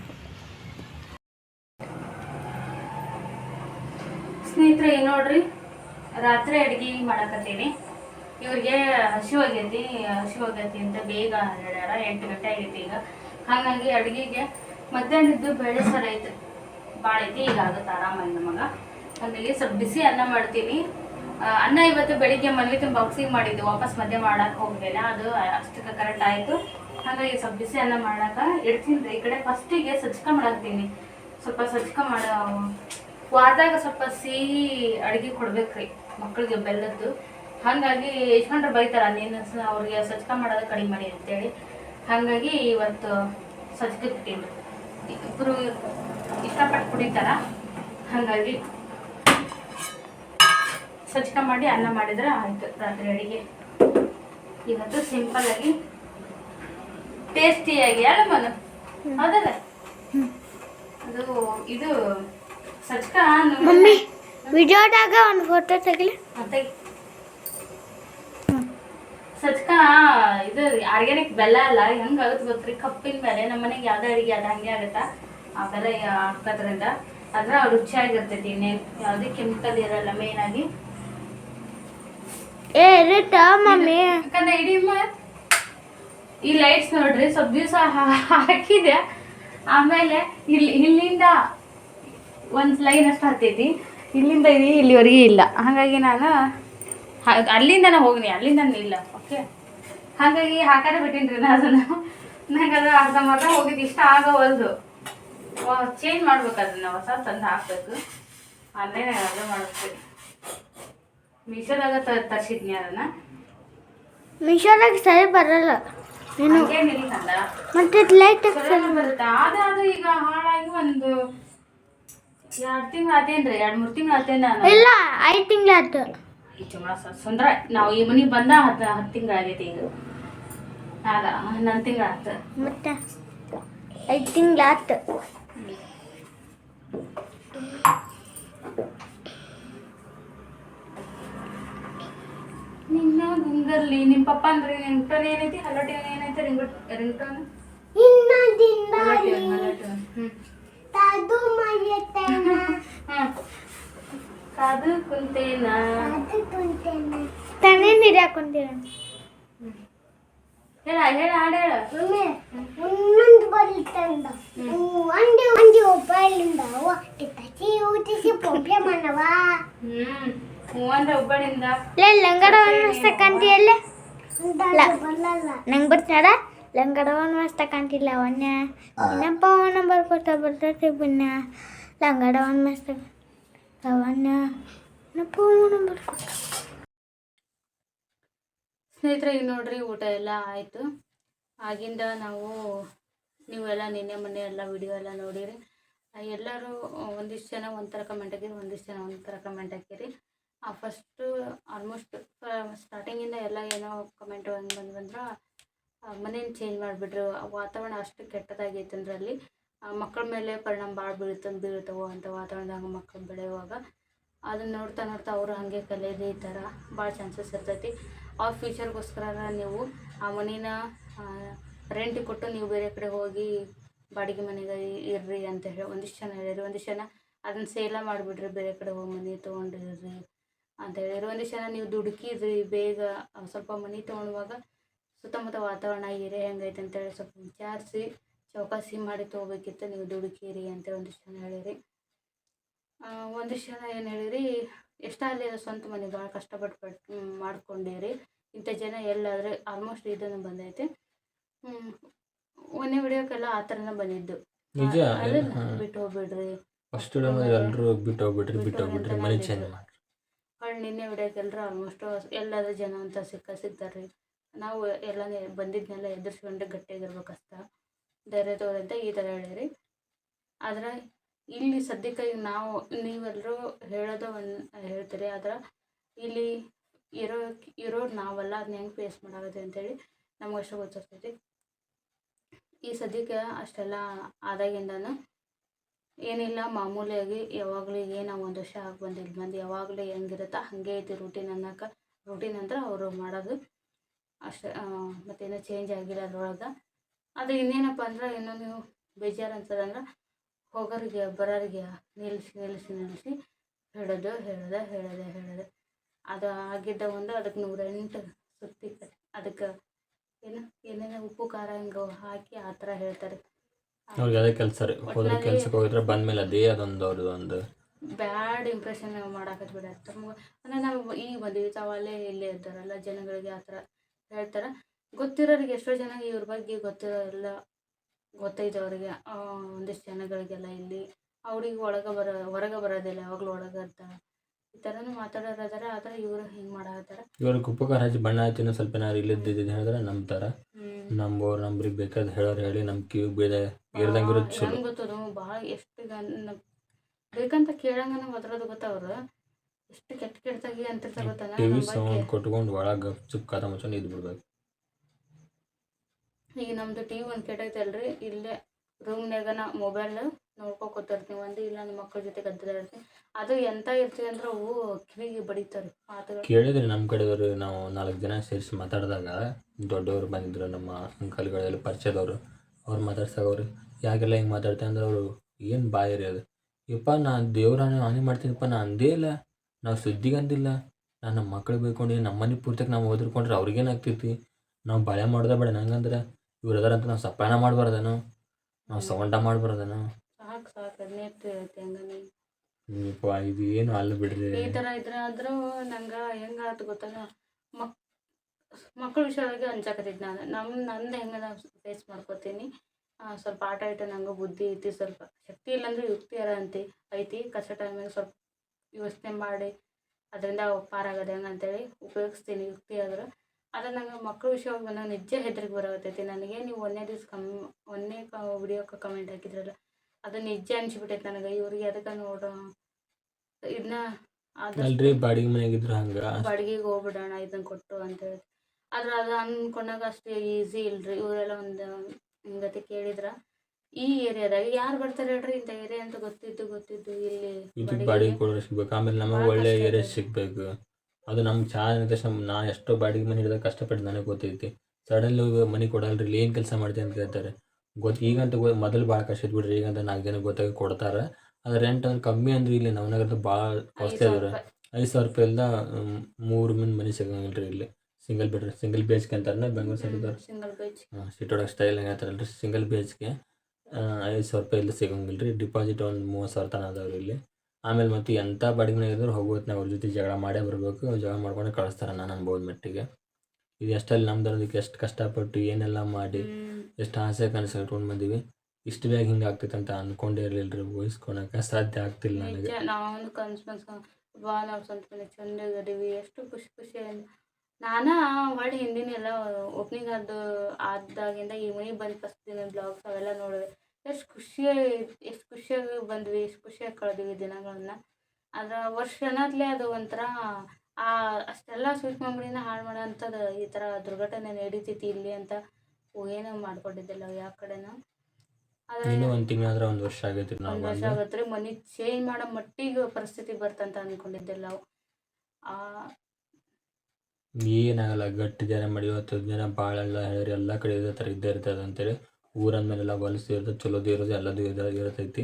ಸ್ನೇಹಿತರೆ ನೋಡ್ರಿ, ರಾತ್ರಿ ಅಡುಗೆ ಮಾಡಕತ್ತೀನಿ. ಇವ್ರಿಗೆ ಹಸಿವಾಗೈತಿ ಹಸಿವಾಗೈತಿ ಅಂತ ಬೇಗ ಹೇಳ್ಯಾರ, ಎಂಟು ಗಂಟೆ ಆಗೈತಿ ಈಗ. ಹಾಗಾಗಿ ಅಡುಗೆಗೆ ಮಧ್ಯಾಹ್ನದ್ದು ಬೇಳೆ ಸರ ಐತೆ ಭಾಳ ಐತಿ ಈಗ ಆಗುತ್ತೆ ಆರಾಮಾಗಿ ನಮಗೆ ಹಾಗಾಗಿ ಸ್ವಲ್ಪ ಬಿಸಿ ಅನ್ನ ಮಾಡ್ತೀನಿ. ಅನ್ನ ಇವತ್ತು ಬೆಳಿಗ್ಗೆ ಮನೆಗೆ ಬಾಕ್ಸಿಂಗ್ ಮಾಡಿದ್ದು. ವಾಪಸ್ ಮಧ್ಯೆ ಮಾಡಕ್ಕೆ ಹೋಗ್ಬೇಡ ಅದು ಅಷ್ಟಕ್ಕೆ ಕರೆಕ್ಟ್ ಆಯಿತು. ಹಾಗಾಗಿ ಸ್ವಲ್ಪ ಬಿಸಿ ಅನ್ನ ಮಾಡಕ್ಕೆ ಇಡ್ತೀನಿ ರೀ. ಈ ಕಡೆ ಫಸ್ಟಿಗೆ ಸಜ್ಕ ಮಾಡಾಕ್ತೀನಿ. ಸ್ವಲ್ಪ ಸಜ್ಕ ಮಾಡ ವಾದಾಗ ಸ್ವಲ್ಪ ಸಿಹಿ ಅಡುಗೆ ಕೊಡ್ಬೇಕ್ರಿ ಮಕ್ಕಳಿಗೆ ಬೆಲ್ಲದ್ದು. ಹಾಗಾಗಿ ಯಜಮಾನ್ರು ಬೈತಾರ, ನೀನು ಅವ್ರಿಗೆ ಸಜ್ಕ ಮಾಡೋದು ಕಡಿಮೆ ಮಾಡಿ ಅಂತೇಳಿ. ಹಾಗಾಗಿ ಇವತ್ತು ಸಜ್ಕ ಬಿಟ್ಟೀನಿ ಇಬ್ಬರು ಇಷ್ಟಪಟ್ಟು ಕುಡಿತಾರ. ಹಾಗಾಗಿ ಸಜ್ಕ ಮಾಡಿ ಅನ್ನ ಮಾಡಿದ್ರೆ ಆಯ್ತು ರಾತ್ರಿ ಅಡಿಗೆ. ಇವತ್ತು ಸಿಂಪಲ್ ಆಗಿ ಟೇಸ್ಟಿಯಾಗಿ ಅಲ್ಲ ಮನು? ಹೌದಲ್ಲ? ಅದು ಇದು ಸಜ್ಕ ಮಮ್ಮಿ ವಿಡಿಯೋದಾಗ ಒಂದು ಫೋಟೋ ತೆಗಿಲಿ. ಸಜ್ಕ ಇದು ಆರ್ಗ್ಯಾನಿಕ್ ಬೆಲ್ಲ ಅಲ್ಲ ಹೆಂಗ್ ಆಗುತ್ತೆ ಗೊತ್ತ್ರಿ? ಕಪ್ಪಿನ ಮೇಲೆ ನಮ್ಮ ಮನೆಗೆ ಯಾವ್ದೇ ಅಡಿಗೆ ಅದು ಹಂಗೆ ಆಗುತ್ತಾ? ಆ ಬೆಲ್ಲ ಹಾಕೋದ್ರಿಂದ ಅದ್ರ ರುಚಿಯಾಗಿರ್ತೈತಿ ಇನ್ನೇನು? ಯಾವುದೇ ಕೆಮಿಕಲ್ ಇರಲ್ಲ ಮೇನ್ ಆಗಿ. ಏ ಇರುತ್ತ ಮಮ್ಮಿ. ಯಾಕಂದ್ರೆ ಇಡೀ ಈ ಲೈಟ್ಸ್ ನೋಡ್ರಿ, ಸ್ವಲ್ಪ ದಿವಸ ಹಾಕಿದೆ. ಆಮೇಲೆ ಇಲ್ಲಿ ಇಲ್ಲಿಂದ ಒಂದು ಲೈನ್ ಅಷ್ಟು ಹತ್ತೈತಿ. ಇಲ್ಲಿಂದ ಇದೆ ಇಲ್ಲಿವರೆಗೆ ಇಲ್ಲ. ಹಾಗಾಗಿ ನಾನು ಹ- ಅಲ್ಲಿಂದ ನಾನು ಹೋಗಿನಿ, ಅಲ್ಲಿಂದ ಇಲ್ಲ. ಓಕೆ ಹಾಗಾಗಿ ಹಾಕಾನೆ ಬಿಟ್ಟಿನ್ರಿ ನಾ ಅದನ್ನು. ನಂಗೆ ಅದು ಅರ್ಧಂಬರ್ಧ ಹೋಗಿದ್ದು ಇಷ್ಟ ಆಗೋವಲ್ದು. ಚೇಂಜ್ ಮಾಡ್ಬೇಕು ಅದನ್ನ, ಹೊಸ ತಂದು ಹಾಕ್ಬೇಕು. ಆನ್ಲೈನ್ ಅದು ಮಾಡಿಸ್ತೀವಿ ಮೀಶೋದಾಗ ತರಿಸಿದ್ನಿ ಅದನ್ನ. ಮೀಶೋದಾಗ ಸರಿ ಬರಲ್ಲ. ಏನು ಮತ್ತೆ ಲೈಟ್ ಬರುತ್ತೆ. ಅದು ಈಗ ಹಾಳಾಗಿ ಒಂದು ಎರಡು ತಿಂಗಳು ಆತೇನ್ರಿ ಎರಡು ಮೂರು ತಿಂಗಳು ಆತೇನ ಇಲ್ಲ ಐದು ಈ ಚುಮಳ ಸುಂದ್ರ ನಾವು ಈ ಮನೆಗೆ ಬಂದ ಹತ್ತು ಹತ್ತು ತಿಂಗಳು ಆಗೈತಿ ಈಗ. ಅಲ್ಲ ಹನ್ನೊಂದು ತಿಂಗಳು ಆಯ್ತು ಮತ್ತೆ ಐದು ತಿಂಗಳಾಯ್ತು ನಿನ್ನ ಗುಂಗರ್ಲಿ ನಿಮ್ಮ ಪಪ್ಪ ಅಂದ್ರೆ ರಿಂಗ್ಟೋನ್ ಏನೈತಿ? ಹಲೋ ಟ್ಯೂನ್ ಏನೈತಿ? ರಿಂಗ್ ರಿಂಗ್ಟೋನ್ ಹಲೋ ಟ್ಯೂನ್ ಹ್ಞೂ ಹ್ಞೂ ಕಾದು ಕುಂತೇನ? ತಣ್ಣೀರು ನೀರ ಹಾಕೊಂತೀರ? ಹೇಳ ಹೇಳ ಹಾಡ ಹೇಳ. ಒಂದೊಂದು ಬರುತ್ತಂದ ಒಂದೇ ಒಂದೇ ಒಬ್ಬಳಿಂದ ಕಿತ್ತಾಚಿ ಊಟಿಸಿ ಪೊಂಪೆ ಮಾಡವ ಹ್ಞೂ ಮೂವಂದ್ರೆ ಒಬ್ಬಳಿಂದ ಲೇ ಲಂಗಡವನ್ ಮಸ್ತ ಕಾಣ್ತೀಯಲ್ಲ? ನಂಗೆ ಬರ್ತಾರ ಲಂಗಡವನ್ನು ಮಸ್ತ ಕಾಣ್ತಿಲ್ಲ ಅವನ್ನ. ಏನಪ್ಪ ನಂಬರ್ ಕೊಟ್ಟ ಬರ್ತೈತಿ ಬಿನ್ನ. ಲಂಗಡವನ್ನು ಮಸ್ತ ಅವನ್ನ. ಏನಪ್ಪ ನಂಬರ್ ಕೊಟ್ಟ. ಸ್ನೇಹಿತರೆ ಈಗ ನೋಡ್ರಿ ಊಟ ಎಲ್ಲ ಆಯಿತು. ಆಗಿಂದ ನಾವು ನೀವೆಲ್ಲ ನಿನ್ನೆ ಮೊನ್ನೆ ಎಲ್ಲ ವಿಡಿಯೋ ಎಲ್ಲ ನೋಡಿರಿ. ಆ, ಎಲ್ಲರೂ ಒಂದಿಷ್ಟು ಜನ ಒಂಥರ ಕಮೆಂಟ್ ಹಾಕಿರಿ ಒಂದಿಷ್ಟು ಜನ ಒಂಥರ ಕಮೆಂಟ್ ಹಾಕಿರಿ. ಫಸ್ಟು ಆಲ್ಮೋಸ್ಟ್ ಸ್ಟಾರ್ಟಿಂಗಿಂದ ಎಲ್ಲ ಏನೋ ಕಮೆಂಟ್ ಹಂಗೆ ಬಂದು ಬಂದ್ರೆ ಮನೇನ ಚೇಂಜ್ ಮಾಡಿಬಿಟ್ರು. ವಾತಾವರಣ ಅಷ್ಟು ಕೆಟ್ಟದಾಗೈತೆ ಅಂದ್ರೆ ಅಲ್ಲಿ. ಮಕ್ಕಳ ಮೇಲೆ ಪರಿಣಾಮ ಭಾಳ ಬೀಳ್ತಂದು ಬೀಳ್ತವೆ ಅಂತ ವಾತಾವರಣದಾಗ ಮಕ್ಕಳು ಬೆಳೆಯುವಾಗ. ಅದನ್ನ ನೋಡ್ತಾ ನೋಡ್ತಾ ಅವರು ಹಾಗೆ ಕಲಿಯೋದು ಈ ಥರ ಭಾಳ ಚಾನ್ಸಸ್ ಇರ್ತೈತಿ ಅವ್ರ ಫ್ಯೂಚರ್ಗೋಸ್ಕರ ನೀವು ಆ ಮನೇನ ರೆಂಟ್ ಕೊಟ್ಟು ನೀವು ಬೇರೆ ಕಡೆ ಹೋಗಿ ಬಾಡಿಗೆ ಮನೆಗೆ ಇರ್ರಿ ಅಂತ ಹೇಳಿ, ಒಂದಿಷ್ಟು ಜನ ಹೇಳಿರಿ, ಒಂದಿಷ್ಟು ಜನ ಅದನ್ನ ಸೇಲ ಮಾಡಿಬಿಡ್ರಿ ಬೇರೆ ಕಡೆ ಹೋಗಿ ಮನೆ ತೊಗೊಂಡಿರ್ರಿ. ಅಂತ ಹೇಳಿದ್ರೆ ಒಂದಿಷ್ಟು ಜನ ನೀವು ದುಡುಕಿದ್ರಿ ಬೇಗ ಸ್ವಲ್ಪ ಮನಿ ತೊಗೊಳುವಾಗ ಸುತ್ತಮುತ್ತ ವಾತಾವರಣ ಏರಿಯಾ ಹೆಂಗೈತೆ ಅಂತೇಳಿ ಸ್ವಲ್ಪ ವಿಚಾರಿಸಿ ಚೌಕಾಸಿ ಮಾಡಿ ತೊಗೋಬೇಕಿತ್ತು ನೀವು ದುಡುಕಿರಿ ಅಂತೇಳಿ ಒಂದಿಷ್ಟು ಜನ ಹೇಳಿರಿ. ಒಂದಿಷ್ಟು ಜನ ಏನು ಹೇಳಿರಿ ಎಷ್ಟಾಗಲಿ ಸ್ವಂತ ಮನೆ ಭಾಳ ಕಷ್ಟಪಟ್ಟು ಪಟ್ ಮಾಡ್ಕೊಂಡಿರಿ. ಇಂಥ ಜನ ಎಲ್ಲಾದರೆ ಆಲ್ಮೋಸ್ಟ್ ಇದನ್ನು ಬಂದೈತೆ. ಹ್ಮ್. ಒಂದೇ ವಿಡಿಯೋಕ್ಕೆಲ್ಲ ಆ ಥರನೇ ಬಂದಿದ್ದು. ಬಿಟ್ಟು ಹೋಗ್ಬಿಡ್ರಿ. ಫಸ್ಟ್ ಎಲ್ಲರೂ ಬಿಟ್ಟು ಹೋಗ್ಬಿಟ್ರಿ ಬಿಟ್ಟು ಹೋಗ್ಬಿಟ್ರಿ ಮನೆ ಚೇಂಜ್ ಹೊಳ್ಳಿ ನಿನ್ನೆ ವಿಡಿಯೋಕ್ಕೆಲ್ಲರೂ ಆಲ್ಮೋಸ್ಟು ಎಲ್ಲಾದ್ರೂ ಜನ ಅಂತ ಸಿಕ್ಕ ಸಿಗ್ತಾರೆ. ನಾವು ಎಲ್ಲ ಬಂದಿದ್ದನ್ನೆಲ್ಲ ಎದುರಿಸ್ಕೊಂಡು ಗಟ್ಟಿಯಾಗಿರ್ಬೇಕಷ್ಟ ಧೈರ್ಯ ಅಂತ ಈ ಥರ ಹೇಳಿರಿ. ಆದರೆ ಇಲ್ಲಿ ಸದ್ಯಕ್ಕೆ ಈಗ ನಾವು ನೀವೆಲ್ಲರೂ ಹೇಳೋದು ಒಂದು ಹೇಳ್ತೀರಿ. ಆದ್ರೆ ಇಲ್ಲಿ ಇರೋ, ಇರೋರು ನಾವಲ್ಲ ಅದನ್ನ ಹೆಂಗೆ ಫೇಸ್ ಮಾಡಾಗುತ್ತೆ ಅಂತೇಳಿ ನಮಗಷ್ಟು ಗೊತ್ತಿರ್ತೈತಿ ಈ ಸದ್ಯಕ್ಕೆ ಅಷ್ಟೆಲ್ಲ ಆದಾಗಿಂದನೂ ಏನಿಲ್ಲ, ಮಾಮೂಲಿಯಾಗಿ ಯಾವಾಗಲೂ ಏನು ಒಂದು ವರ್ಷ ಆಗಿ ಬಂದು ಇಲ್ಲಿ ಬಂದು ಯಾವಾಗಲೂ ಹೆಂಗಿರುತ್ತೋ ಹಾಗೆ ಐತಿ ರೂಟೀನ್ ಅನ್ನೋಕೆ ರೂಟೀನ್ ಅಂದ್ರೆ ಅವರು ಮಾಡೋದು. ಅಷ್ಟೇ ಮತ್ತೇನು ಚೇಂಜ್ ಆಗಿಲ್ಲ ಅದ್ರೊಳಗೆ. ಅದು ಇನ್ನೇನಪ್ಪ ಅಂದ್ರೆ ಇನ್ನೂ ನೀವು ಬೇಜಾರು ಅನ್ಸೋದಂದ್ರೆ ಹೋಗೋರಿಗೆ, ಬರೋರಿಗೆ ನಿಲ್ಲಿಸಿ ನಿಲ್ಲಿಸಿ ನಿಲ್ಲಿಸಿ ಹೇಳೋದು ಹೇಳೋದು ಹೇಳೋದು ಹೇಳೋದು. ಅದು ಆಗಿದ್ದ ಒಂದು ಅದಕ್ಕೆ ನೂರೆಂಟು ಸುತ್ತಿ ಅದಕ್ಕೆ ಏನು, ಏನೇನೋ ಉಪ್ಪು, ಖಾರ ಹಿಂಗೆ ಹಾಕಿ ಆ ಥರ ಹೇಳ್ತಾರೆ. ಅವ್ರಿಗೆ ಅದೇ ಕೆಲಸ ರೀ ಹೋದ್ರೆ ಕೆಲ್ಸಕ್ಕೆ ಹೋಗಿದ್ರೆ ಬಂದ್ಮೇಲೆ ಅದೇ ಅದೊಂದು ಅವ್ರದ್ದು ಒಂದು. ಬ್ಯಾಡ್ ಇಂಪ್ರೆಷನ್ ಮಾಡಾಕತ್ ಬಿಡತ್ತೆ ಅಂದ್ರೆ ನಾವು ಈಗ ಬಂದಿವಿ ತಾವಲ್ಲೇ ಇಲ್ಲೇ ಇದ್ದಾರಲ್ಲ ಜನಗಳಿಗೆ ಆ ಥರ ಹೇಳ್ತಾರೆ. ಗೊತ್ತಿರೋರಿಗೆ ಎಷ್ಟೋ ಜನ ಇವ್ರ ಬಗ್ಗೆ ಗೊತ್ತಿರೋ ಎಲ್ಲ ಗೊತ್ತೈತೆ ಅವರಿಗೆ ಒಂದಿಷ್ಟು ಜನಗಳಿಗೆಲ್ಲ ಇಲ್ಲಿ ಅವ್ರಿಗೆ ಒಳಗೆ ಬರ ಹೊರಗೆ ಬರೋದಿಲ್ಲ ಯಾವಾಗಲೂ ಒಳಗೆ ಇರ್ತಾರೆ. ಈ ಥರನೂ ಮಾತಾಡೋದಾದ್ರೆ ಆ ಥರ ಇವರು ಹಿಂಗೆ ಮಾಡಾಕತ್ತಾರ. ಇವ್ರಿಗೆ ಉಪಕಾರ ಹಚ್ಚಿ ಬಣ್ಣ ಹಚ್ಚಿನ ಸ್ವಲ್ಪ ಏನಾರು ಇಲ್ಲದಿದ್ದು ಹೇಳಿದ್ರೆ ನಂಬ್ತಾರೆ ನಂಬೋರು ನಂಬ್ರಿಗೆ ಬೇಕಾದ ಹೇಳೋರು ಹೇಳಿ ನಮ್ಮ ಕಿವಿಗೆ ಇರ್ದಂಗೆ ಇರೋದು ಚಲೋ. ಗೊತ್ತದ ಗೊತ್ತದು ಭಾಳ ಎಷ್ಟು ಗನ್- ಬೇಕಂತ ಕೇಳಂಗನ ಅದ್ರದ್ದು ಗೊತ್ತವ್ರು ಎಷ್ಟು ಕೆಟ್ಟ ಕೆಟ್ಟದಾಗಿ ಅಂತಿರ್ತಾರೆ ಗೊತ್ತಲ್ಲ ಟಿವಿ ಸೌಂಡ್ ಕೊಟ್ಕೊಂಡು ಒಳಗೆ ಚುಪ್ ಕದ ಮುಚ್ಚೊಂಡು ಇದ್ದು ಬಿಡ್ಬೇಕು. ಈಗ ನಮ್ದು ಟಿವಿ ಒಂದ್ ಕೆಟ್ಟೈತಲ್ರಿ ಇಲ್ಲೇ ರೂಮ್ನಾಗನ ಮೊಬೈಲ್ ನೋಡ್ಕೊತಿರ್ತೀವಿ ಒಂದು ಇಲ್ಲ ನಮ್ಮ ಮಕ್ಕಳ ಜೊತೆ ಗದ್ದಲಿರ್ತೀನಿ ಅದು ಎಂತ ಇರ್ತೀವಿ ಅಂದ್ರೆ ಅವು ಕಿವಿಗೆ ಬಡಿತಾರೆ ಕೇಳಿದ್ರಿ ನಮ್ಮ ಕಡೆಯವರು ನಾವು ನಾಲ್ಕು ಜನ ಸೇರಿಸಿ ಮಾತಾಡಿದಾಗ ದೊಡ್ಡವರು ಬಂದಿದ್ರು, ನಮ್ಮ ಅಂಕಲ್ಗಳೆಲ್ಲ ಪರಿಚಯದವರು. ಅವ್ರು ಮಾತಾಡ್ಸಾಗ ಅವರು ಯಾಕೆಲ್ಲ ಹಿಂಗೆ ಮಾತಾಡ್ತಾರೆ ಅಂದ್ರೆ ಅವರು, ಏನು ಬಾಯಿ ರೀ ಅದು? ಯಪ್ಪ, ನಾ ದೇವ್ರ ಹಾನಿ ಮಾಡ್ತೀನಿಪ್ಪ, ನಾ ಅಂದೇ ಇಲ್ಲ. ನಾವು ಸುದ್ದಿಗೆ ಅಂದಿಲ್ಲ. ನಾನು ನಮ್ಮ ಮಕ್ಳಿಗೆ ಬೈಕೊಂಡು ನಮ್ಮ ಮನೆ ಪೂರ್ತಕ್ಕೆ ನಾವು ಓದಿರ್ಕೊಂಡ್ರೆ ಅವ್ರಿಗೇನು ಆಗ್ತೈತಿ ನಾವು ಬಾಳೆ ಮಾಡ್ದೆ ಬೇಡ, ನಂಗಂದ್ರೆ ಇವ್ರು ಅದಾರಂತ ನಾವು ಸಪ್ಪಾಯನ ಮಾಡಬಾರ್ದೇನೋ. ನಾವು ಸವಂಡ ಮಾಡಬಾರ್ದೇನೋ. ಸಾಕು ಸಾಕು ಅದನ್ನೇ ಹೇಳ್ತಿ ಹಂಗನಿ. ಯಪ್ಪ ಇದು ಏನು ಅಲ್ಲ ಬಿಡ್ರಿ. ಈ ಥರ ಇದ್ರೆ ಆದರೂ ನಂಗೆ ಹೆಂಗಾಯ್ತು ಗೊತ್ತಲ್ಲ ಮಕ್ ಮಕ್ಕಳ ವಿಷಯವಾಗಿ ಹಂಚಕತ್ತಿದ್ದು ನಾನು. ನಮ್ಮ ನಂದು ಹೆಂಗೆ ನಾನು ಫೇಸ್ ಮಾಡ್ಕೋತೀನಿ ಸ್ವಲ್ಪ ಆಟ ಐತೆ ನಂಗೆ ಬುದ್ಧಿ ಐತಿ ಸ್ವಲ್ಪ. ಶಕ್ತಿ ಇಲ್ಲಾಂದ್ರೆ ಯುಕ್ತಿ ಅರ ಅಂತಿ? ಐತಿ ಕಷ್ಟ ಟೈಮಿಗೆ ಸ್ವಲ್ಪ ಯೋಚನೆ ಮಾಡಿ ಅದರಿಂದ ಪಾರಾಗೋದು ಹೆಂಗೆ ಅಂತೇಳಿ ಉಪಯೋಗಿಸ್ತೀನಿ ಯುಕ್ತಿ ಆದ್ರೆ. ಆದರೆ ನಂಗೆ ಮಕ್ಕಳ ವಿಷಯವಾಗಿ ಬಂದಾಗ ನಿಜ ಹೆದರಿಕೆ ಬರೋತೈತಿ ನನಗೆ ನೀವು ಒಂದನೇ ದಿವ್ಸ ಕಮ್ ಒಂದನೇ ಕ ವಿಡಿಯೋಕ್ಕೆ ಕಮೆಂಟ್ ಹಾಕಿದ್ರಲ್ಲ ಅದು ನಿಜ ಅನ್ಸಿಬಿಟ್ಟೈತೆ ನನಗೆ ಇವ್ರಿಗೆ ಅದಕ್ಕೆ ನೋಡೋ. ಇದನ್ನ ಅಲ್ರಿ ಬಾಡಿಗೆ ಮನೆಯಾಗಿದ್ರು ಹಂಗ. ಬಾಡಿಗೆಗೆ ಹೋಗ್ಬಿಡೋಣ ಇದನ್ನ ಕೊಟ್ಟು ಅಂತ ಹೇಳಿ ಆದ್ರೆ ಅದು ಅನ್ಕೊಂಡಾಗ ಅಷ್ಟು ಈಸಿ ಇಲ್ರಿ. ಇವರೆಲ್ಲ ಒಂದು ಹಿಂಗತಿ ಕೇಳಿದ್ರ ಈ ಏರಿಯಾದಾಗ ಯಾರು ಬರ್ತಾರೆ ಹೇಳ್ರಿ ಇಂಥ ಏರಿಯಾ ಅಂತ ಗೊತ್ತಿದ್ದು ಗೊತ್ತಿದ್ದು ಇಲ್ಲಿ ಇದು ಬಾಡಿಗೆ ಕೊಡೋ ಸಿಗ್ಬೇಕು. ಆಮೇಲೆ ನಮಗೆ ಒಳ್ಳೆ ಏರಿಯಾ. ಸಿಗ್ಬೇಕು. ಅದು ನಮ್ಗೆ ಚಾ ತಕ್ಷಣ ನಾ ಎಷ್ಟೋ ಬಾಡಿಗೆ ಮನೆ ಹಿಡಿದಾಗ ಕಷ್ಟಪಟ್ಟು ನನಗೆ ಗೊತ್ತೈತಿ. ಸಡನ್ಲಿ ಮನೆ ಕೊಡಲ್ರಿ ಇಲ್ಲಿ ಏನು ಕೆಲಸ ಮಾಡ್ತೀನಿ ಅಂತ ಕೇಳ್ತಾರೆ. ಗೊತ್ತು ಈಗಂತ ಗೊ ಮೊದಲು ಭಾಳ ಕಷ್ಟ ಇತ್ತು ಬಿಡ್ರಿ ಈಗಂತ ನಾಲ್ಕು ಜನ ಗೊತ್ತಾಗಿ ಕೊಡ್ತಾರೆ. ಅದು ರೆಂಟ್ ಅಂದ್ರೆ ಕಮ್ಮಿ ಅಂದ್ರೆ ಇಲ್ಲಿ ನವನಗರದ ಭಾಳ ಕಾಸ್ಟ್ಲಿ ಐದು ಅದ್ರ ಸಾವಿರ ರೂಪಾಯಿ. ಐದು ಸಾವಿರ ರೂಪಾಯಿಂದ ಮೂರು ಮಿನ್ ಮನೆ ಸಿಗಂಗಿಲ್ಲ ರೀ ಇಲ್ಲಿ. Single bed single B H K ಅಂತಾರೆ ಬೆಂಗಳೂರು ಸೈಡ್ ಬೇಜ್ ಸಿಟೋಡಕ್ ಸ್ಟೈಲ್ ಹೆಂಗೆ ಹೇಳ್ತಾರಲ್ರಿ ಸಿಂಗಲ್ ಬಿ ಎಚ್ ಕೆ ಐದು ಸಾವಿರ ರೂಪಾಯಿ ಇಲ್ಲಿ ಸಿಗಂಗಿಲ್ಲ ರೀ. ಡಿಪಾಸಿಟ್ ಒಂದು ಮೂವತ್ತು ಸಾವಿರ ತನಕ ಅದಾವ್ರಿ ಇಲ್ಲಿ. ಆಮೇಲೆ ಮತ್ತೆ ಎಂಥ ಬಾಡಿಗೆ ಇದ್ರು ಹೋಗೋತ್ನ ಅವ್ರ ಜೊತೆ ಜಗಳ ಮಾಡೇ ಬರಬೇಕು ಜಗಳ ಮಾಡ್ಕೊಂಡು ಕಳಿಸ್ತಾರೆ ನಾನು ಅನ್ಬೋದು ಮಟ್ಟಿಗೆ. ಇದು ಎಷ್ಟಲ್ಲಿ ನಮ್ದು ಅದಕ್ಕೆ ಎಷ್ಟು ಕಷ್ಟಪಟ್ಟು ಏನೆಲ್ಲ ಮಾಡಿ. ಎಷ್ಟು ಆಸೆ ಕನಸು ಇಟ್ಕೊಂಡು ಬಂದೀವಿ. ಇಷ್ಟು ಬೇಗ ಹಿಂಗೆ ಆಗ್ತೈತೆ ಅಂತ ಅಂದ್ಕೊಂಡೇ ಇರಲಿಲ್ಲ ರೀ ಊಹಿಸ್ಕೊಳಕ್ಕೆ ಸಾಧ್ಯ ಆಗ್ತಿಲ್ಲ ನನಗೆ. ನಾವು ಒಂದು ಕನ್ಸು ಬಾ ನಾವು ಮನೆ ಚಂದ ಅದೀವಿ ಎಷ್ಟು ಖುಷಿ ಖುಷಿ ನಾನಾ ಹೊಳ್ಳಿ ಹಿಂದಿನ ಎಲ್ಲ ಓಪನಿಂಗ್ ಅದು ಆದಾಗಿಂದ ಈ ಮನೆಗೆ ಬಂದು ಫಸ್ಟ್ ದಿನ ಬ್ಲಾಗ್ಸ್ ಅವೆಲ್ಲ ನೋಡಿದೆ. ಎಷ್ಟು ಖುಷಿಯಾಗಿ ಎಷ್ಟು ಖುಷಿಯಾಗಿ ಬಂದ್ವಿ ಎಷ್ಟು ಖುಷಿಯಾಗಿ ಕಳೆದ್ವಿ ದಿನಗಳನ್ನ. ಅದರ ವರ್ಷನಾದ್ಲೇ ಅದು ಒಂಥರ ಆ ಅಷ್ಟೆಲ್ಲ ಸ್ವೀಟ್ ಮೆಮೊರಿನ ಹಾಳು ಮಾಡೋ ಅಂಥದ್ದು ಈ ಥರ ದುರ್ಘಟನೆ ನಡೀತೈತಿ ಇಲ್ಲಿ ಅಂತ ಏನೇ ಮಾಡ್ಕೊಂಡಿದ್ದಿಲ್ಲ ಯಾವ ಕಡೆನೂ. ಇನ್ನೂ ಒಂದು ತಿಂಗಳಾದ್ರೆ ಒಂದು ವರ್ಷ ಆಗೈತಿ ಒಂದು ವರ್ಷ ಮನೆ ಚೇಂಜ್ ಮಾಡೋ ಮಟ್ಟಿಗೆ ಪರಿಸ್ಥಿತಿ ಬರ್ತಂತ ಅಂದ್ಕೊಂಡಿದ್ದಿಲ್ಲ ನಾವು ಆ ಏನಾಗಲ್ಲ ಗಟ್ಟಿ ಜನ ಮಡಿವತ್ತು ಜನ ಭಾಳ ಎಲ್ಲ ಹೇಳಿರಿ ಎಲ್ಲ ಕಡೆ ಇದೇ ಥರ ಇದ್ದೇ ಇರ್ತದೆ ಅಂತೇಳಿ ಊರಂದ್ಮೇಲೆಲ್ಲ ಹೊಲಸು ಇರ್ತದೆ ಚಲೋದು ಇರೋದು ಎಲ್ಲದು ಇರ ಇರ್ತೈತಿ.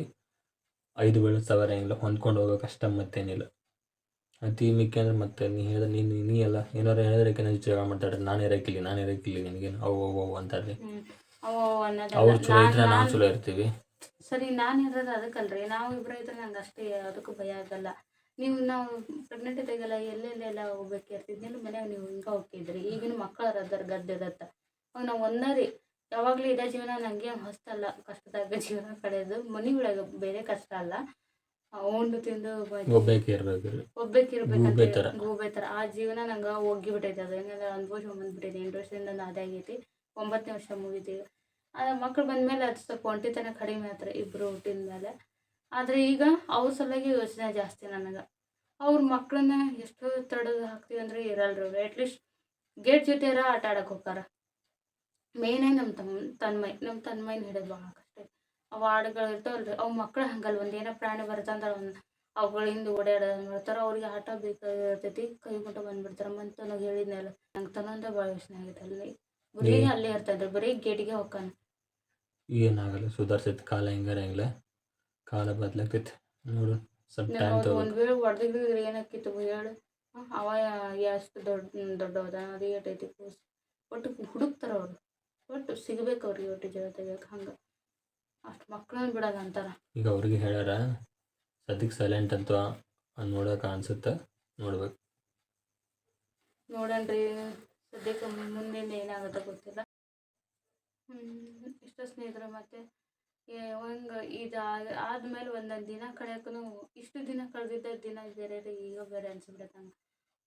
ಐದು ಬೆಳೆ ಸಾವಿರ ಏನಿಲ್ಲ ಹೊಂದ್ಕೊಂಡು ಹೋಗೋಕೆ ಅಷ್ಟ ಮತ್ತೇನಿಲ್ಲ. ಅತಿ ಮಿಕ್ಕಿ ಅಂದ್ರೆ ಮತ್ತೆ ನೀ ಹೇಳಿದ ನೀನು ನೀ ಎಲ್ಲ ಏನಾರು ಹೇಳಿದ್ರೆ ಯಾಕೆ ಜಗಳ ಮಾಡ್ತಾರೆ ನಾನು ಇರೋಕ್ಕಿಲ್ಲ ನಾನು ಇರೋಕ್ಕಿಲ್ಲ ನಿನಗೇನು ಅವು ಓ ಅವು ಅಂತಾರೆ ರೀ ಹ್ಮ್. ಅವು ಅನ್ನೋದಲ್ಲ. ಅವ್ರು ಚಲೋ ಇದ್ರೆ ನಾವು ಚಲೋ ಇರ್ತೀವಿ. ಸರಿ ನಾನು ಇರೋದು ಅದಕ್ಕಲ್ರಿ. ನಾವು ಇಬ್ಬರು ಇದ್ರೆ ನಂಗೆ ಅಷ್ಟೇ ಅದಕ್ಕೂ ಭಯ ಆಗಲ್ಲ. ನೀವು ನಾವು ಪ್ರೆಗ್ನೆಂಟ್ ಇದ್ದಾಗೆಲ್ಲ ಎಲ್ಲೆಲ್ಲೆಲ್ಲ ಹೋಗ್ಬೇಕಿರ್ತಿದ್ನಿಲ್ಲ ಮನ್ಯಾಗ ನೀವು ಹಿಂಗೆ ಹೋಗ್ತಿದ್ರಿ. ಈಗಿನ ಮಕ್ಕಳು ಅದಾರ ಗದ್ದೆದತ್ತ ಅವಾಗ ನಾವು ಒಂದರಿ. ಯಾವಾಗಲೂ ಇದೇ ಜೀವನ ನನಗೆ ಹೊಸ್ತಲ್ಲ. ಕಷ್ಟದಾಗ ಜೀವನ ಕಳೆಯೋದು. ಮನೆ ಒಳಗೆ ಬೇರೆ ಕಷ್ಟ ಅಲ್ಲ. ಉಂಡು ತಿಂದು ಬ- ಒಬ್ಬಾಕೆ ಇರ್ಬೇಕು. ರೀ ಗೂಬೆ ಥರ. ಆ ಜೀವನ ನಂಗೆ ಹೋಗಿ ಬಿಟ್ಟೈತೆ. ಅದು ಹೆಂಗಂದ್ರೆ ಅನ್ಭವಿಸ್ಕೊಂಡ್ ಬಂದ್ಬಿಟ್ಟೈತೆ ಎಂಟು ವರ್ಷದಿಂದ ನಾನು ಅದೇ ಆಗೈತಿ. ಒಂಬತ್ತನೇ ವರ್ಷ ಮುಗಿತೀವಿ ಆದ್ರೆ ಮಕ್ಳು ಬಂದ್ಮೇಲೆ ಅದು ಸ್ವಲ್ಪ ಒಂಟಿತನ ಕಡಿಮೆ ಆತ್ರಿ ಇಬ್ರು ಹುಟ್ಟಿದ ಮೇಲೆ. ಆದ್ರೆ ಈಗ ಅವ್ರ ಸಲುವಾಗಿ ಯೋಚನೆ ಜಾಸ್ತಿ ನನಗೆ. ಅವ್ರ ಮಕ್ಕಳನ್ನ ಎಷ್ಟು ತಡೆದು ಹಾಕ್ತೀವಿ ಅಂದ್ರೆ ಇರಲ್ರಿ ಅವ್ರು. ಅಟ್ಲೀಸ್ಟ್ ಗೇಟ್ ಜೊತೆ ಆಟ ಆಡಕ್ಕೆ ಮೇನ್ ಮೇಯ್ನಾಗಿ ನಮ್ಮ ತಮ್ಮ ತನ್ಮೈ ನಮ್ಮ ತನ್ಮೈನ ಹಿಡಿದು ಭಾಳ ಹಾಡುಗಳು ಇರ್ತಾವಲ್ರಿ. ಅವು ಮಕ್ಳು ಹಂಗಲ್ಲ. ಒಂದು ಏನೋ ಪ್ರಾಣಿ ಬರ್ತಂದ್ರೆ ಅವ್ನ ಅವುಗಳ ಹಿಂದೆ ಓಡಾಡೋದು ಮಾಡ್ತಾರೆ ಅವ್ರಿಗೆ ಆಟ ಬೇಕಾಗಿರ್ತೈತಿ. ಕೈ ಮುಟ್ಟ ಬಂದ್ಬಿಡ್ತಾರೆ. ಮತ್ತೆ ನನಗೆ ಹೇಳಿದ್ನಲ್ಲ. ನಂಗೆ ತನ್ನೊಂದೇ ಭಾಳ ಯೋಚನೆ ಆಗೈತೆ ಅಲ್ಲಿ. ಬರೀ ಅಲ್ಲೇ ಇರ್ತಾಯಿದ್ರು ಬರೀ ಗೇಟ್ಗೆ ಹೋಗ್ಕಾನ ಏನಾಗಲ್ಲ. ಸುಧಾರಿಸೈತೆ ಕಾಲ ಹೆಂಗಾರ ಕಾಲ ಬದಲಾಗ್ತೈತೆ. ನೋಡು ಸ್ವಲ್ಪ ಟೈಮ್ ತಗೋ. ಒಂದು ವೇಳೆ ಹೊಡೆದಿದ್ರೆ ಏನಾಕಿತ್ತು ಹೇಳು. ಅವ ಎಷ್ಟು ದೊಡ್ಡ ದೊಡ್ಡವದ? ಅದು ಏಟೈತಿ ಕೂಸು ಒಟ್ಟು ಹುಡುಕ್ತಾರ ಅವ್ರು. ಒಟ್ಟು ಸಿಗ್ಬೇಕು ಅವ್ರಿಗೆ ಒಟ್ಟು ಜೀವ ಹಂಗೆ. ಅಷ್ಟು ಮಕ್ಕಳನ್ನ ಬಿಡೋದು ಅಂತಾರ. ಈಗ ಅವ್ರಿಗೆ ಹೇಳ್ಯಾರ ಸದ್ಯಕ್ಕೆ ಸೈಲೆಂಟ್ ಅಂತ ನೋಡೋಕೆ ಅನ್ಸುತ್ತೆ ನೋಡ್ಬೇಕು. ನೋಡಣ್ರಿ ಸದ್ಯಕ್ಕೆ ಮುಂದಿನ ಏನಾಗುತ್ತೆ ಗೊತ್ತಿಲ್ಲ. ಇಷ್ಟ ಸ್ನೇಹಿತರೆ ಮತ್ತೆ ಹಂಗೆ ಇದು ಆದ್ಮೇಲೆ ಒಂದೊಂದು ದಿನ ಕಳೆಯಕ್ಕೂ ಇಷ್ಟು ದಿನ ಕಳೆದಿದ್ದ ದಿನ ಬೇರೆ ರೀ ಈಗ ಬೇರೆ ಅನ್ಸ್ಬಿಡತ್ತೆ ಹಂಗೆ.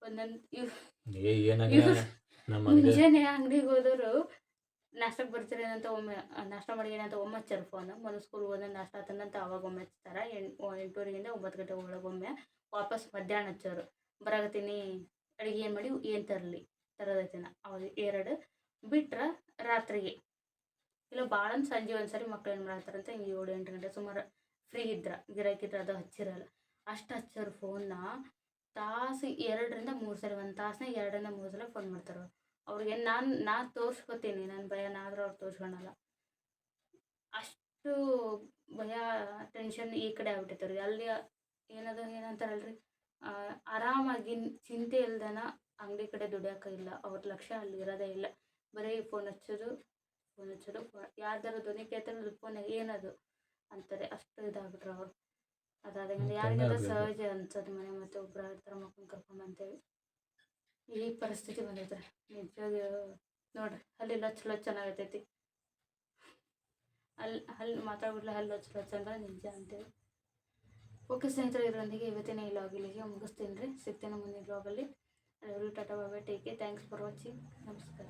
ಒಂದೊಂದು ಮುಂಜಾನೆ ಅಂಗಡಿಗೆ ಹೋದವರು ನಾಷ್ಟಕ್ಕೆ ಬರ್ತೀರೇನಂತ ಒಮ್ಮೆ ನಾಷ್ಟ ಮಾಡಿಗೇನಂತ ಒಮ್ಮೆ ಹಚ್ಚಾರ ಫೋನ್ ಮೊದಲು ಸ್ಕೂಲ್ಗೆ ಹೋದ ನಾಷ್ಟ ಆತಂದಂತ ಅವಾಗ ಒಮ್ಮೆ ಹಚ್ತಾರೆ. ಎಂಟು ಎಂಟೂವರೆಗಿಂದ ಒಂಬತ್ತು ಗಂಟೆ ಒಳಗೊಮ್ಮೆ ವಾಪಸ್ ಮಧ್ಯಾಹ್ನ ಹಚ್ಚೋರು. ಬರಾಗತ್ತೀನಿ ಅಡುಗೆ ಏನು ಮಾಡಿ ಏನು ತರಲಿ ತರೋದೈತಿನ ಅವಾಗ ಎರಡು ಬಿಟ್ರೆ ರಾತ್ರಿಗೆ. ಇಲ್ಲ ಭಾಳ ಸಂಜೆ ಒಂದು ಸರಿ ಮಕ್ಳು ಏನು ಮಾಡತ್ತಾರಂತ ಹಿಂಗೆ ಏಳು, ಎಂಟು ಗಂಟೆ ಸುಮಾರು ಫ್ರೀ ಇದ್ರ. ಗಿರಾಕಿದ್ರೆ ಅದು ಹಚ್ಚಿರಲ್ಲ. ಅಷ್ಟು ಹಚ್ಚೋರು ಫೋನ್ನ ತಾಸು ಎರಡರಿಂದ ಮೂರು ಸರಿ, ಒಂದು ತಾಸನಾಗ ಎರಡರಿಂದ ಮೂರು ಸಲ ಫೋನ್ ಮಾಡ್ತಾರೆ. ಅವ್ರಿಗೆ ನಾನು ನಾನು ತೋರ್ಸ್ಕೊತೀನಿ ನನ್ನ ಭಯ ಆದರೂ ಅವ್ರು ತೋರ್ಸ್ಕೊಳಲ್ಲ. ಅಷ್ಟು ಭಯ ಟೆನ್ಷನ್ ಈ ಕಡೆ ಆಗ್ಬಿಟ್ಟೈತೆ ಅವ್ರಿಗೆ. ಅಲ್ಲಿ ಏನದು ಏನಂತಾರಲ್ರಿ? ಆರಾಮಾಗಿ ಚಿಂತೆ ಇಲ್ದನ ಅಂಗಡಿ ಕಡೆ ದುಡಿಯಕ ಇಲ್ಲ. ಅವ್ರ ಲಕ್ಷ್ಯ ಅಲ್ಲಿ ಇರೋದೇ ಇಲ್ಲ. ಬರೀ ಫೋನ್ ಹಚ್ಚೋದು ಫೋನ್ ಹಚ್ಚೋದು ಯಾರ್ದಾರು ಧ್ವನಿ ಕೇಳ್ತಾರೆ ಫೋನ್ ಏನದು? ಅಂತಾರೆ. ಅಷ್ಟು ಇದಾಗ್ಬಿಟ್ರು ಅವ್ರು. ಅದಾದ ಯಾರಿಗೆಲ್ಲ ಸಹಜ ಅನ್ಸೋದು ಮನೆ ಮತ್ತೆ ಒಬ್ರು ಇರ್ತಾರೆ ಮಕ್ಕಳು ಕರ್ಕೊಂಡ್ ಅಂತೇಳಿ ಈ ಪರಿಸ್ಥಿತಿ ಬಂದೈತೆ. ನಿಜವಾಗಿ ನೋಡ್ರಿ ಅಲ್ಲೆಲ್ಲ ಚಲೋ ಚೆನ್ನಾಗೈತೈತಿ. ಅಲ್ಲಿ ಅಲ್ಲಿ ಮಾತಾಡ್ಬಿಡ್ಲಿ ಅಲ್ಲಿ ಚಲೋ ಚಂದ್ರ ನಿಜ ಅಂತೇಳಿ. ಓಕೆ ಸ್ನೇಹಿತರೆ, ಇದರೊಂದಿಗೆ ಇವತ್ತಿನ ಈ ಲಾಗಿಲಿಗೆ ಮುಗಿಸ್ತೀನಿ ರೀ. ಸಿಗ್ತೇನೆ ಮುಂದಿನ ಲಾಗಲ್ಲಿ ಎಲ್ಲರಿಗೂ ಟಾಟಾ ಬಾಬಾ ಟೇಕೆ ಥ್ಯಾಂಕ್ಸ್ ಫಾರ್ ವಾಚಿಂಗ್ ನಮಸ್ಕಾರ.